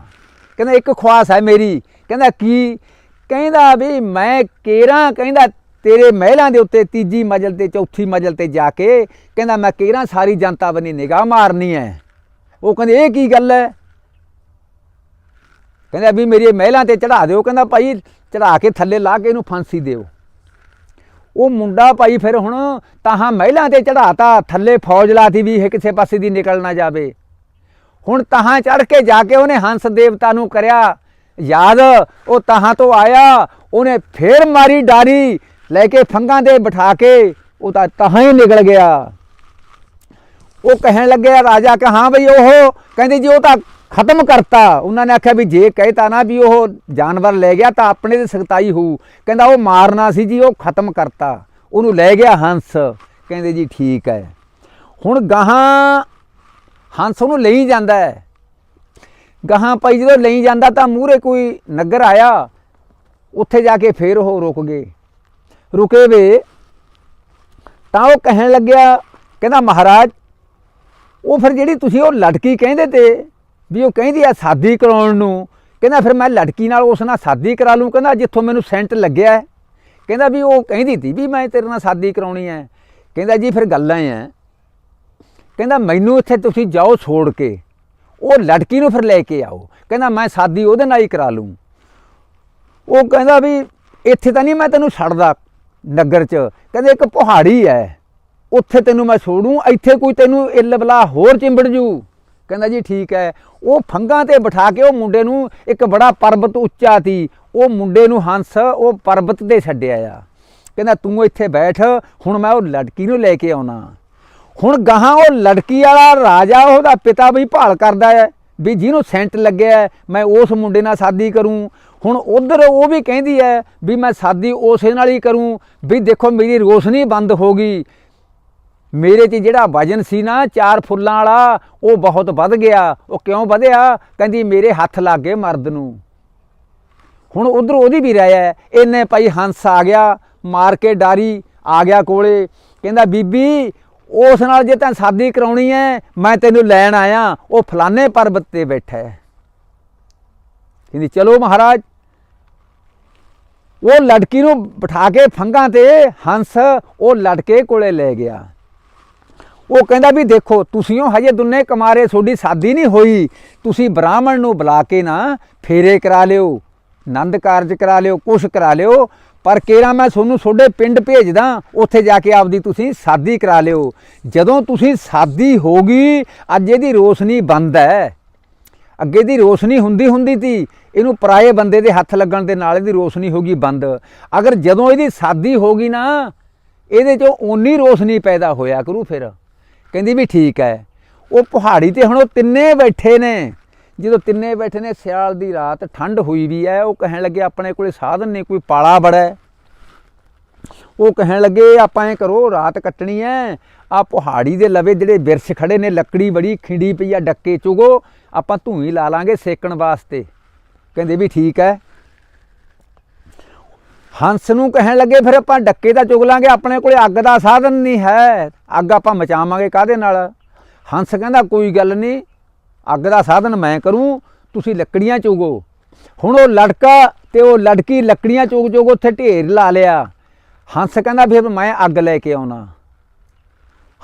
ਕਹਿੰਦਾ ਇੱਕ ਖੁਆਸ ਹੈ ਮੇਰੀ। ਕਹਿੰਦਾ ਕੀ? ਕਹਿੰਦਾ ਵੀ ਮੈਂ ਕੇਰਾਂ, ਕਹਿੰਦਾ ਤੇਰੇ ਮਹਿਲਾਂ ਦੇ ਉੱਤੇ ਤੀਜੀ ਮੰਜ਼ਲ ਤੇ, ਚੌਥੀ ਮੰਜ਼ਲ ਤੇ ਜਾ ਕੇ, ਕਹਿੰਦਾ ਮੈਂ ਕੇਰਾਂ ਸਾਰੀ ਜਨਤਾ ਬਣੀ ਨਿਗਾਹ ਮਾਰਨੀ ਹੈ ਉਹ ਕਹਿੰਦੇ, ਇਹ ਕੀ ਗੱਲ ਹੈ ਕਹਿੰਦਾ ਵੀ ਮੇਰੀ ਮਹਿਲਾਂ ਤੇ ਚੜਾ ਦਿਓ। ਕਹਿੰਦਾ ਭਾਈ ਚੜਾ ਕੇ ਥੱਲੇ ਲਾ ਕੇ ਇਹਨੂੰ ਫਾਂਸੀ ਦਿਓ। ਉਹ ਮੁੰਡਾ ਭਾਈ ਫਿਰ ਹੁਣ ਤਾਹਾਂ ਮਹਿਲਾਂ ਤੇ ਚੜਾਤਾ ਥੱਲੇ ਫੌਜ ਲਾਤੀ ਵੀ ਇਹ ਕਿਸੇ ਪਾਸੇ ਦੀ ਨਿਕਲ ਨਾ ਜਾਵੇ। ਹੁਣ ਤਾਹਾਂ ਚੜ ਕੇ ਜਾ ਕੇ ਉਹਨੇ ਹੰਸ ਦੇਵਤਾ ਨੂੰ ਕਰਿਆ, ਯਾਦ, ਉਹ ਤਾਹਾਂ ਤੋਂ ਆਇਆ, ਉਹਨੇ ਫੇਰ ਮਾਰੀ ਡਾਰੀ, ਲੈ ਕੇ ਫੰਗਾਂ ਤੇ ਬਿਠਾ ਕੇ, ਉਹ ਤਾਂ ਤਾਹਾਂ ਹੀ ਨਿਕਲ ਗਿਆ। ਉਹ ਕਹਿਣ ਲੱਗਿਆ ਰਾਜਾ ਕਿ ਹਾਂ ਬਈ ਉਹ ਕਹਿੰਦੇ ਜੀ, ਉਹ ਤਾਂ ਖਤਮ ਕਰਤਾ। ਉਹਨਾਂ ਨੇ ਆਖਿਆ ਵੀ ਜੇ ਕਹਿਤਾ ਨਾ ਵੀ ਉਹ ਜਾਨਵਰ ਲੈ ਗਿਆ ਤਾਂ ਆਪਣੇ ਤੇ ਸਖਤਾਈ ਹੋਊ। ਕਹਿੰਦਾ ਉਹ ਮਾਰਨਾ ਸੀ ਜੀ, ਉਹ ਖਤਮ ਕਰਤਾ। ਉਹਨੂੰ ਲੈ ਗਿਆ ਹੰਸ। ਕਹਿੰਦੇ ਜੀ ਠੀਕ ਹੈ। ਹੁਣ ਗਾਹਾਂ ਹੰਸ ਉਹਨੂੰ ਲਈ ਜਾਂਦਾ ਹੈ। ਗਾਹਾਂ ਭਾਈ ਜਦੋਂ ਲਈ ਜਾਂਦਾ ਤਾਂ ਮੂਹਰੇ ਕੋਈ ਨਗਰ ਆਇਆ। ਉੱਥੇ ਜਾ ਕੇ ਫੇਰ ਉਹ ਰੁਕ ਗਏ। ਰੁਕੇ ਵੇ ਤਾਂ ਉਹ ਕਹਿਣ ਲੱਗਿਆ, ਕਹਿੰਦਾ ਮਹਾਰਾਜ, ਉਹ ਫਿਰ ਜਿਹੜੀ ਤੁਸੀਂ ਉਹ ਲਟਕੀ ਕਹਿੰਦੇ ਤੇ ਵੀ ਉਹ ਕਹਿੰਦੀ ਆ, ਸਾਦੀ ਕਰਾਉਣ ਨੂੰ। ਕਹਿੰਦਾ, ਫਿਰ ਮੈਂ ਲੜਕੀ ਨਾਲ ਉਸ ਨਾਲ ਸਾਦੀ ਕਰਾ ਲੂੰ। ਕਹਿੰਦਾ, ਜਿੱਥੋਂ ਮੈਨੂੰ ਸੈਂਟ ਲੱਗਿਆ ਕਹਿੰਦਾ ਵੀ ਉਹ ਕਹਿੰਦੀ ਤੀ ਵੀ ਮੈਂ ਤੇਰੇ ਨਾਲ ਸਾਦੀ ਕਰਾਉਣੀ ਹੈ। ਕਹਿੰਦਾ, ਜੀ, ਫਿਰ ਗੱਲਾਂ ਐ ਕਹਿੰਦਾ, ਮੈਨੂੰ ਇੱਥੇ ਤੁਸੀਂ ਜਾਓ ਛੋੜ ਕੇ। ਉਹ ਲੜਕੀ ਨੂੰ ਫਿਰ ਲੈ ਕੇ ਆਓ। ਕਹਿੰਦਾ, ਮੈਂ ਸਾਦੀ ਉਹਦੇ ਨਾਲ ਹੀ ਕਰਾ ਲੂੰ। ਉਹ ਕਹਿੰਦਾ ਵੀ ਇੱਥੇ ਤਾਂ ਨਹੀਂ ਮੈਂ ਤੈਨੂੰ ਛੱਡਦਾ ਨਗਰ 'ਚ। ਕਹਿੰਦੇ, ਇੱਕ ਪਹਾੜੀ ਹੈ। ਉੱਥੇ ਤੈਨੂੰ ਮੈਂ ਛੋੜੂ। ਇੱਥੇ ਕੋਈ ਤੈਨੂੰ ਇੱਲ ਬਲਾ ਹੋਰ ਚਿੰਬੜ ਜੂ। ਕਹਿੰਦਾ ਜੀ ਠੀਕ ਹੈ। ਉਹ ਫੰਗਾਂ ਤੇ ਬਿਠਾ ਕੇ ਉਹ ਮੁੰਡੇ ਨੂੰ ਇੱਕ ਬੜਾ ਪਰਬਤ ਉੱਚਾ ਸੀ ਉਹ ਮੁੰਡੇ ਨੂੰ ਹੰਸ ਉਹ ਪਰਬਤ ਤੇ ਛੱਡਿਆ ਆ। ਕਹਿੰਦਾ ਤੂੰ ਇੱਥੇ ਬੈਠ, ਹੁਣ ਮੈਂ ਉਹ ਲੜਕੀ ਨੂੰ ਲੈ ਕੇ ਆਉਣਾ। ਹੁਣ ਗਾਹਾਂ ਉਹ ਲੜਕੀ ਵਾਲਾ ਰਾਜਾ ਉਹਦਾ ਪਿਤਾ ਵੀ ਭਾਲ ਕਰਦਾ ਹੈ ਵੀ ਜਿਹਨੂੰ ਸੈਂਟ ਲੱਗਿਆ ਮੈਂ ਉਸ ਮੁੰਡੇ ਨਾਲ ਸ਼ਾਦੀ ਕਰੂੰ। ਹੁਣ ਉਧਰ ਉਹ ਵੀ ਕਹਿੰਦੀ ਹੈ ਵੀ ਮੈਂ ਸ਼ਾਦੀ ਉਸੇ ਨਾਲ ਹੀ ਕਰੂੰ। ਵੀ ਦੇਖੋ ਮੇਰੀ ਰੋਸ਼ਨੀ ਬੰਦ ਹੋ ਗਈ। ਮੇਰੇ 'ਚ ਜਿਹੜਾ ਵਜਨ ਸੀ ਨਾ ਚਾਰ ਫੁੱਲਾਂ ਵਾਲਾ, ਉਹ ਬਹੁਤ ਵੱਧ ਗਿਆ। ਉਹ ਕਿਉਂ ਵਧਿਆ? ਕਹਿੰਦੀ, ਮੇਰੇ ਹੱਥ ਲੱਗ ਗਏ ਮਰਦ ਨੂੰ। ਹੁਣ ਉਧਰ ਉਹਦੀ ਵੀ ਰਾਇ ਹੈ। ਇਹਨੇ ਭਾਈ ਹੰਸ ਆ ਗਿਆ, ਮਾਰ ਕੇ ਡਾਰੀ, ਆ ਗਿਆ ਕੋਲੇ। ਕਹਿੰਦਾ, ਬੀਬੀ, ਉਸ ਨਾਲ ਜੇ ਤਾਂ ਸ਼ਾਦੀ ਕਰਾਉਣੀ ਹੈ, ਮੈਂ ਤੈਨੂੰ ਲੈਣ ਆਇਆ। ਉਹ ਫਲਾਣੇ ਪਰਬਤ ਤੇ ਬੈਠਾ ਹੈ। ਕਹਿੰਦੀ, ਚਲੋ ਮਹਾਰਾਜ। ਉਹ ਲੜਕੀ ਨੂੰ ਬਿਠਾ ਕੇ ਫੰਗਾਂ ਤੇ ਹੰਸ, ਉਹ ਲੜਕੇ ਕੋਲੇ ਲੈ ਗਿਆ। ਉਹ ਕਹਿੰਦਾ ਵੀ ਦੇਖੋ, ਤੁਸੀਂ ਉਹ ਹਜੇ ਦੁੰਨੇ ਕਮਾਰੇ, ਤੁਹਾਡੀ ਸ਼ਾਦੀ ਨਹੀਂ ਹੋਈ। ਤੁਸੀਂ ਬ੍ਰਾਹਮਣ ਨੂੰ ਬੁਲਾ ਕੇ ਨਾ ਫੇਰੇ ਕਰਾ ਲਿਓ ਆਨੰਦ ਕਾਰਜ ਕਰਾ ਲਿਓ, ਕੁਛ ਕਰਾ ਲਿਓ, ਪਰ ਕੇਰਾ ਮੈਂ ਤੁਹਾਨੂੰ ਤੁਹਾਡੇ ਪਿੰਡ ਭੇਜਦਾ, ਉੱਥੇ ਜਾ ਕੇ ਆਪਦੀ ਤੁਸੀਂ ਸ਼ਾਦੀ ਕਰਾ ਲਿਓ। ਜਦੋਂ ਤੁਸੀਂ ਸ਼ਾਦੀ ਹੋਗੀ ਅੱਜ ਇਹਦੀ ਰੋਸ਼ਨੀ ਬੰਦ ਹੈ। ਅੱਗੇ ਦੀ ਰੋਸ਼ਨੀ ਹੁੰਦੀ ਹੁੰਦੀ ਤੀ, ਇਹਨੂੰ ਪਰਾਏ ਬੰਦੇ ਦੇ ਹੱਥ ਲੱਗਣ ਦੇ ਨਾਲ ਇਹਦੀ ਰੋਸ਼ਨੀ ਹੋ ਗਈ ਬੰਦ। ਅਗਰ ਜਦੋਂ ਇਹਦੀ ਸ਼ਾਦੀ ਹੋ ਗਈ ਨਾ, ਇਹਦੇ ਚੋਂ ਓਨੀ ਰੋਸ਼ਨੀ ਪੈਦਾ ਹੋਇਆ ਕਰੂ ਫਿਰ। ਕਹਿੰਦੀ ਵੀ ਠੀਕ ਹੈ। ਉਹ ਪਹਾੜੀ ਤੇ ਹੁਣ ਉਹ ਤਿੰਨੇ ਬੈਠੇ ਨੇ। ਜਦੋਂ ਤਿੰਨੇ ਬੈਠੇ ਨੇ, ਸਿਆਲ ਦੀ ਰਾਤ ਠੰਡ ਹੋਈ ਵੀ ਹੈ, ਉਹ ਕਹਿਣ ਲੱਗੇ, ਆਪਣੇ ਕੋਲੇ ਸਾਧਨ ਨਹੀਂ, ਕੋਈ ਪਾਲਾ ਬੜਾ ਉਹ ਕਹਿਣ ਲੱਗੇ, ਆਪਾਂ ਐ ਕਰੋ, ਰਾਤ ਕੱਟਣੀ ਐ ਆ ਪਹਾੜੀ ਦੇ ਲਵੇ ਜਿਹੜੇ ਬਿਰਛ ਖੜੇ ਨੇ, ਲੱਕੜੀ ਬੜੀ, ਖਿੰਡੀ ਪਈ ਆ, ਡੱਕੇ ਚੁਗੋ। ਆਪਾਂ ਧੂਈ ਲਾ ਲਾਂਗੇ ਸੇਕਣ ਵਾਸਤੇ। ਕਹਿੰਦੇ ਵੀ ਠੀਕ ਹੈ। ਹੰਸ ਨੂੰ ਕਹਿਣ ਲੱਗੇ, ਫਿਰ ਆਪਾਂ ਡੱਕੇ ਤਾਂ ਚੁਗ ਲਾਂਗੇ, ਆਪਣੇ ਕੋਲੇ ਅੱਗ ਦਾ ਸਾਧਨ ਨਹੀਂ ਹੈ। ਅੱਗ ਆਪਾਂ ਮਚਾਵਾਂਗੇ ਕਾਦੇ ਨਾਲ? ਹੰਸ ਕਹਿੰਦਾ, ਕੋਈ ਗੱਲ ਨਹੀਂ, ਅੱਗ ਦਾ ਸਾਧਨ ਮੈਂ ਕਰੂੰ, ਤੁਸੀਂ ਲੱਕੜੀਆਂ ਚੁਗੋ। ਹੁਣ ਉਹ ਲੜਕਾ ਤੇ ਉਹ ਲੜਕੀ ਲੱਕੜੀਆਂ ਚੁਗ ਚੁਗ ਉੱਥੇ ਢੇਰ ਲਾ ਲਿਆ। ਹੰਸ ਕਹਿੰਦਾ, ਫਿਰ ਮੈਂ ਅੱਗ ਲੈ ਕੇ ਆਉਣਾ।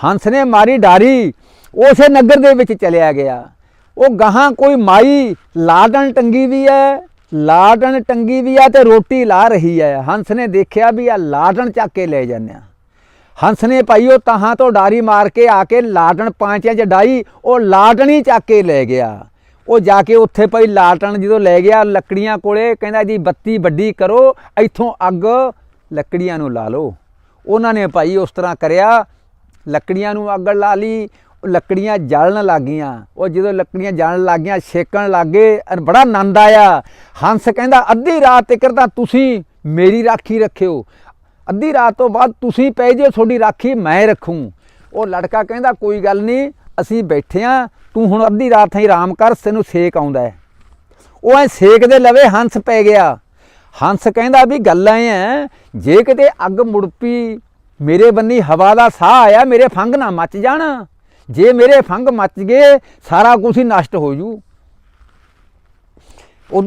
ਹੰਸ ਨੇ ਮਾਰੀ ਡਾਰੀ, ਉਸੇ ਨਗਰ ਦੇ ਵਿੱਚ ਚਲਿਆ ਗਿਆ। ਉਹ ਗਾਹਾਂ ਕੋਈ ਮਾਈ ਲਾਡਣ ਟੰਗੀ ਵੀ ਹੈ ਲਾਡਣ ਟੰਗੀ ਵੀ ਆ ਤੇ ਰੋਟੀ ਲਾ ਰਹੀ ਹੈ ਹੰਸ ਨੇ ਦੇਖਿਆ ਵੀ ਆ ਲਾਡਣ ਚੱਕ ਕੇ ਲੈ ਜਾਂਦੇ ਆ। ਹੰਸ ਨੇ ਭਾਈ ਉਹ ਤਾਹਾਂ ਤੋਂ ਡਾਰੀ ਮਾਰ ਕੇ ਆ ਕੇ ਲਾਟਣ ਪਾਂਚਿਆਂ 'ਚ ਡਾਈ, ਉਹ ਲਾਟਣੀ ਚੱਕ ਕੇ ਲੈ ਗਿਆ। ਉਹ ਜਾ ਕੇ ਉੱਥੇ ਭਾਈ ਲਾਟਣ ਜਦੋਂ ਲੈ ਗਿਆ ਲੱਕੜੀਆਂ ਕੋਲੇ, ਕਹਿੰਦਾ ਜੀ ਬੱਤੀ ਵੱਡੀ ਕਰੋ, ਇੱਥੋਂ ਅੱਗ ਲੱਕੜੀਆਂ ਨੂੰ ਲਾ ਲਓ। ਉਹਨਾਂ ਨੇ ਭਾਈ ਉਸ ਤਰ੍ਹਾਂ ਕਰਿਆ, ਲੱਕੜੀਆਂ ਨੂੰ ਅੱਗ ਲਾ ਲਈ ਲੱਕੜੀਆਂ ਜਲਣ ਲੱਗੀਆਂ। ਉਹ ਜਦੋਂ ਲੱਕੜੀਆਂ ਜਲਣ ਲੱਗੀਆਂ, ਛੇਕਣ ਲੱਗੇ ਅਰ ਬੜਾ ਆਨੰਦ ਆਇਆ। ਹੰਸ ਕਹਿੰਦਾ, ਅੱਧੀ ਰਾਤ ਤੱਕ ਤਾਂ ਤੁਸੀਂ ਮੇਰੀ ਰਾਖੀ ਰੱਖਿਓ। ਅੱਧੀ ਰਾਤ ਤੋਂ ਬਾਅਦ ਤੁਸੀਂ ਪੈ ਜਿਓ, ਤੁਹਾਡੀ ਰਾਖੀ ਮੈਂ ਰੱਖੂੰ। ਉਹ ਲੜਕਾ ਕਹਿੰਦਾ, ਕੋਈ ਗੱਲ ਨਹੀਂ ਅਸੀਂ ਬੈਠੇ ਆ। ਤੂੰ ਹੁਣ ਅੱਧੀ ਰਾਤ ਥਾਈ ਆਰਾਮ ਕਰ, ਤੈਨੂੰ ਸੇਕ ਆਉਂਦਾ ਉਹ ਐ ਸੇਕ ਦੇ ਲਵੇ ਹੰਸ ਪੈ ਗਿਆ। ਹੰਸ ਕਹਿੰਦਾ, ਵੀ ਗੱਲ ਐ ਹੈ ਜੇ ਕਿਤੇ ਅੱਗ ਮੁੜ ਪਈ ਮੇਰੇ ਬੰਨੀ ਹਵਾ ਦਾ ਸਾਹ ਆਇਆ, ਮੇਰੇ ਫੰਗ ਨਾ ਮੱਚ ਜਾਣ। ਜੇ ਮੇਰੇ ਫੰਗ ਮੱਚ ਗਏ, ਸਾਰਾ ਕੁਝ ਹੀ ਨਸ਼ਟ ਹੋ ਜੂ।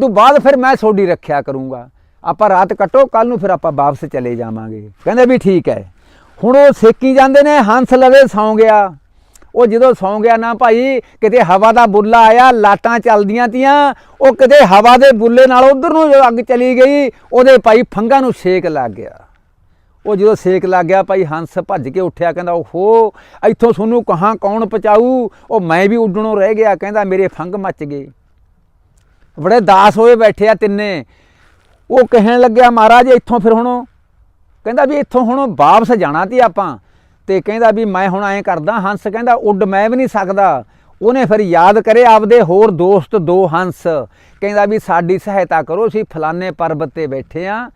ਤੋਂ ਬਾਅਦ ਫਿਰ ਮੈਂ ਤੁਹਾਡੀ ਰੱਖਿਆ ਕਰੂੰਗਾ। ਆਪਾਂ ਰਾਤ ਕੱਟੋ ਕੱਲ ਨੂੰ ਫਿਰ ਆਪਾਂ ਵਾਪਸ ਚਲੇ ਜਾਵਾਂਗੇ। ਕਹਿੰਦੇ ਵੀ ਠੀਕ ਹੈ। ਹੁਣ ਉਹ ਸੇਕੀ ਜਾਂਦੇ ਨੇ, ਹੰਸ ਲਵੇ ਸੌਂ ਗਿਆ। ਉਹ ਜਦੋਂ ਸੌਂ ਗਿਆ ਨਾ ਭਾਈ, ਕਿਤੇ ਹਵਾ ਦਾ ਬੁੱਲਾ ਆਇਆ, ਲਾਟਾਂ ਚੱਲਦੀਆਂ ਤੀਆਂ। ਉਹ ਕਿਤੇ ਹਵਾ ਦੇ ਬੁੱਲੇ ਨਾਲ ਉਧਰ ਨੂੰ ਅੱਗ ਚਲੀ ਗਈ। ਉਹਦੇ ਭਾਈ ਫੰਗਾਂ ਨੂੰ ਸੇਕ ਲੱਗ ਗਿਆ। ਉਹ ਜਦੋਂ ਸੇਕ ਲੱਗ ਗਿਆ, ਭਾਈ ਹੰਸ ਭੱਜ ਕੇ ਉੱਠਿਆ, ਕਹਿੰਦਾ, ਓਹੋ, ਇੱਥੋਂ ਤੁਹਾਨੂੰ ਕਹਾਂ ਕੌਣ ਪਚਾਊ ਉਹ ਮੈਂ ਵੀ ਉੱਡਣੋਂ ਰਹਿ ਗਿਆ, ਕਹਿੰਦਾ, ਮੇਰੇ ਫੰਗ ਮੱਚ ਗਏ। ਬੜੇ ਦਾਸ ਹੋਏ ਬੈਠੇ ਆ ਤਿੰਨੇ। ਉਹ ਕਹਿਣ ਲੱਗਿਆ, ਮਹਾਰਾਜ, ਇੱਥੋਂ ਫਿਰ ਹੁਣ? ਕਹਿੰਦਾ ਵੀ, ਇੱਥੋਂ ਹੁਣ ਵਾਪਸ ਜਾਣਾ ਤੀ ਆਪਾਂ। ਤੇ ਕਹਿੰਦਾ ਵੀ, ਮੈਂ ਹੁਣ ਐਂ ਕਰਦਾ, ਹੰਸ ਕਹਿੰਦਾ, ਉੱਡ ਮੈਂ ਵੀ ਨਹੀਂ ਸਕਦਾ। ਉਹਨੇ ਫਿਰ ਯਾਦ ਕਰੇ ਆਪਦੇ ਹੋਰ ਦੋਸਤ ਦੋ ਹੰਸ। ਕਹਿੰਦਾ ਵੀ, ਸਾਡੀ ਸਹਾਇਤਾ ਕਰੋ, ਅਸੀਂ ਫਲਾਣੇ ਪਰਬਤ ਤੇ ਬੈਠੇ ਆ।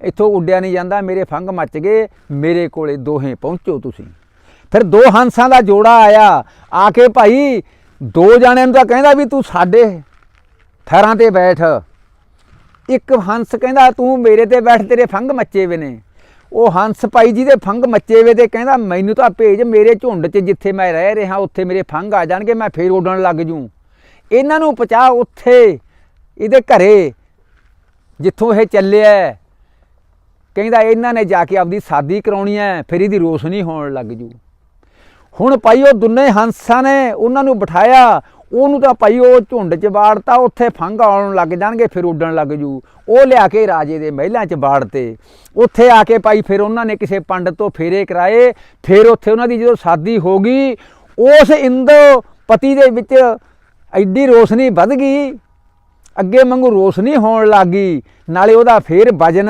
ਇੱਥੋਂ ਉੱਡਿਆ ਨਹੀਂ ਜਾਂਦਾ, ਮੇਰੇ ਫੰਗ ਮੱਚ ਗਏ, ਮੇਰੇ ਕੋਲੇ ਦੋਹੇ ਪਹੁੰਚੋ ਤੁਸੀਂ। ਫਿਰ ਦੋ ਹੰਸਾਂ ਦਾ ਜੋੜਾ ਆਇਆ, ਆ ਕੇ ਭਾਈ, ਦੋ ਜਾਣਿਆਂ ਨੂੰ ਤਾਂ ਕਹਿੰਦਾ ਵੀ ਤੂੰ ਸਾਡੇ ਥਰਾਂ ਤੇ ਬੈਠ। ਇੱਕ ਹੰਸ ਕਹਿੰਦਾ, ਤੂੰ ਮੇਰੇ ਤੇ ਬੈਠ, ਤੇਰੇ ਫੰਗ ਮੱਚੇ ਵੇ ਨੇ। ਉਹ ਹੰਸ ਭਾਈ ਜੀ ਦੇ ਫੰਗ ਮੱਚੇ ਵੇ ਤੇ ਕਹਿੰਦਾ, ਮੈਨੂੰ ਤਾਂ ਭੇਜ ਮੇਰੇ ਝੁੰਡ 'ਚ ਜਿੱਥੇ ਮੈਂ ਰਹਿ ਰਿਹਾ, ਉੱਥੇ ਮੇਰੇ ਫੰਗ ਆ ਜਾਣਗੇ, ਮੈਂ ਫੇਰ ਉੱਡਣ ਲੱਗ ਜੂ। ਇਹਨਾਂ ਨੂੰ ਪਹੁੰਚਾ ਉੱਥੇ, ਇਹਦੇ ਘਰੇ, ਜਿੱਥੋਂ ਇਹ ਚੱਲਿਆ। ਕਹਿੰਦਾ ਇਹਨਾਂ ਨੇ ਜਾ ਕੇ ਆਪਦੀ ਸ਼ਾਦੀ ਕਰਾਉਣੀ ਹੈ, ਫਿਰ ਇਹਦੀ ਰੋਸ਼ਨੀ ਹੋਣ ਲੱਗ ਜੂ। ਹੁਣ ਭਾਈ ਉਹ ਦੁੰਨੇ ਹੰਸਾਂ ਨੇ, ਉਹਨਾਂ ਨੂੰ ਬਿਠਾਇਆ, ਉਹਨੂੰ ਤਾਂ ਭਾਈ ਉਹ ਝੁੰਡ 'ਚ ਬਾੜਤਾ ਉੱਥੇ ਫੰਗ ਆਉਣ ਲੱਗ ਜਾਣਗੇ, ਫਿਰ ਉੱਡਣ ਲੱਗ ਜੂ। ਉਹ ਲਿਆ ਕੇ ਰਾਜੇ ਦੇ ਮਹਿਲਾਂ 'ਚ ਬਾੜਤੇ ਉੱਥੇ ਆ ਕੇ ਭਾਈ ਫਿਰ ਉਹਨਾਂ ਨੇ ਕਿਸੇ ਪੰਡਤ ਤੋਂ ਫੇਰੇ ਕਰਾਏ, ਫਿਰ ਉੱਥੇ ਉਹਨਾਂ ਦੀ ਜਦੋਂ ਸ਼ਾਦੀ ਹੋ ਗਈ, ਉਸ ਇੰਦੋ ਪਤੀ ਦੇ ਵਿੱਚ ਐਡੀ ਰੋਸ਼ਨੀ ਵੱਧ ਗਈ। ਅੱਗੇ ਵਾਂਗੂ ਰੋਸ਼ਨੀ ਹੋਣ ਲੱਗੀ। ਨਾਲੇ ਉਹਦਾ ਫੇਰ ਵਜਨ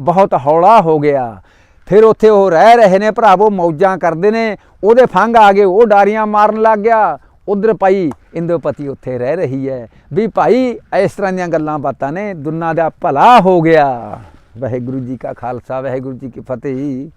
ਬਹੁਤ ਹੌਲਾ ਹੋ ਗਿਆ। ਫਿਰ ਉੱਥੇ ਉਹ ਰਹਿ ਰਹੇ ਨੇ ਭਰਾਵੋ, ਮੌਜਾਂ ਕਰਦੇ ਨੇ। ਉਹਦੇ ਫੰਗ ਆ ਗਏ, ਉਹ ਡਾਰੀਆਂ ਮਾਰਨ ਲੱਗ ਗਿਆ। ਉਧਰ ਭਾਈ ਇੰਦੋਪਤੀ ਉੱਥੇ ਰਹਿ ਰਹੀ ਹੈ। ਵੀ ਭਾਈ, ਇਸ ਤਰ੍ਹਾਂ ਦੀਆਂ ਗੱਲਾਂ ਬਾਤਾਂ ਨੇ। ਦੁਨਾ ਦਾ ਭਲਾ ਹੋ ਗਿਆ। ਵਾਹਿਗੁਰੂ ਜੀ ਕਾ ਖਾਲਸਾ, ਵਾਹਿਗੁਰੂ ਜੀ ਕੀ ਫਤਿਹ।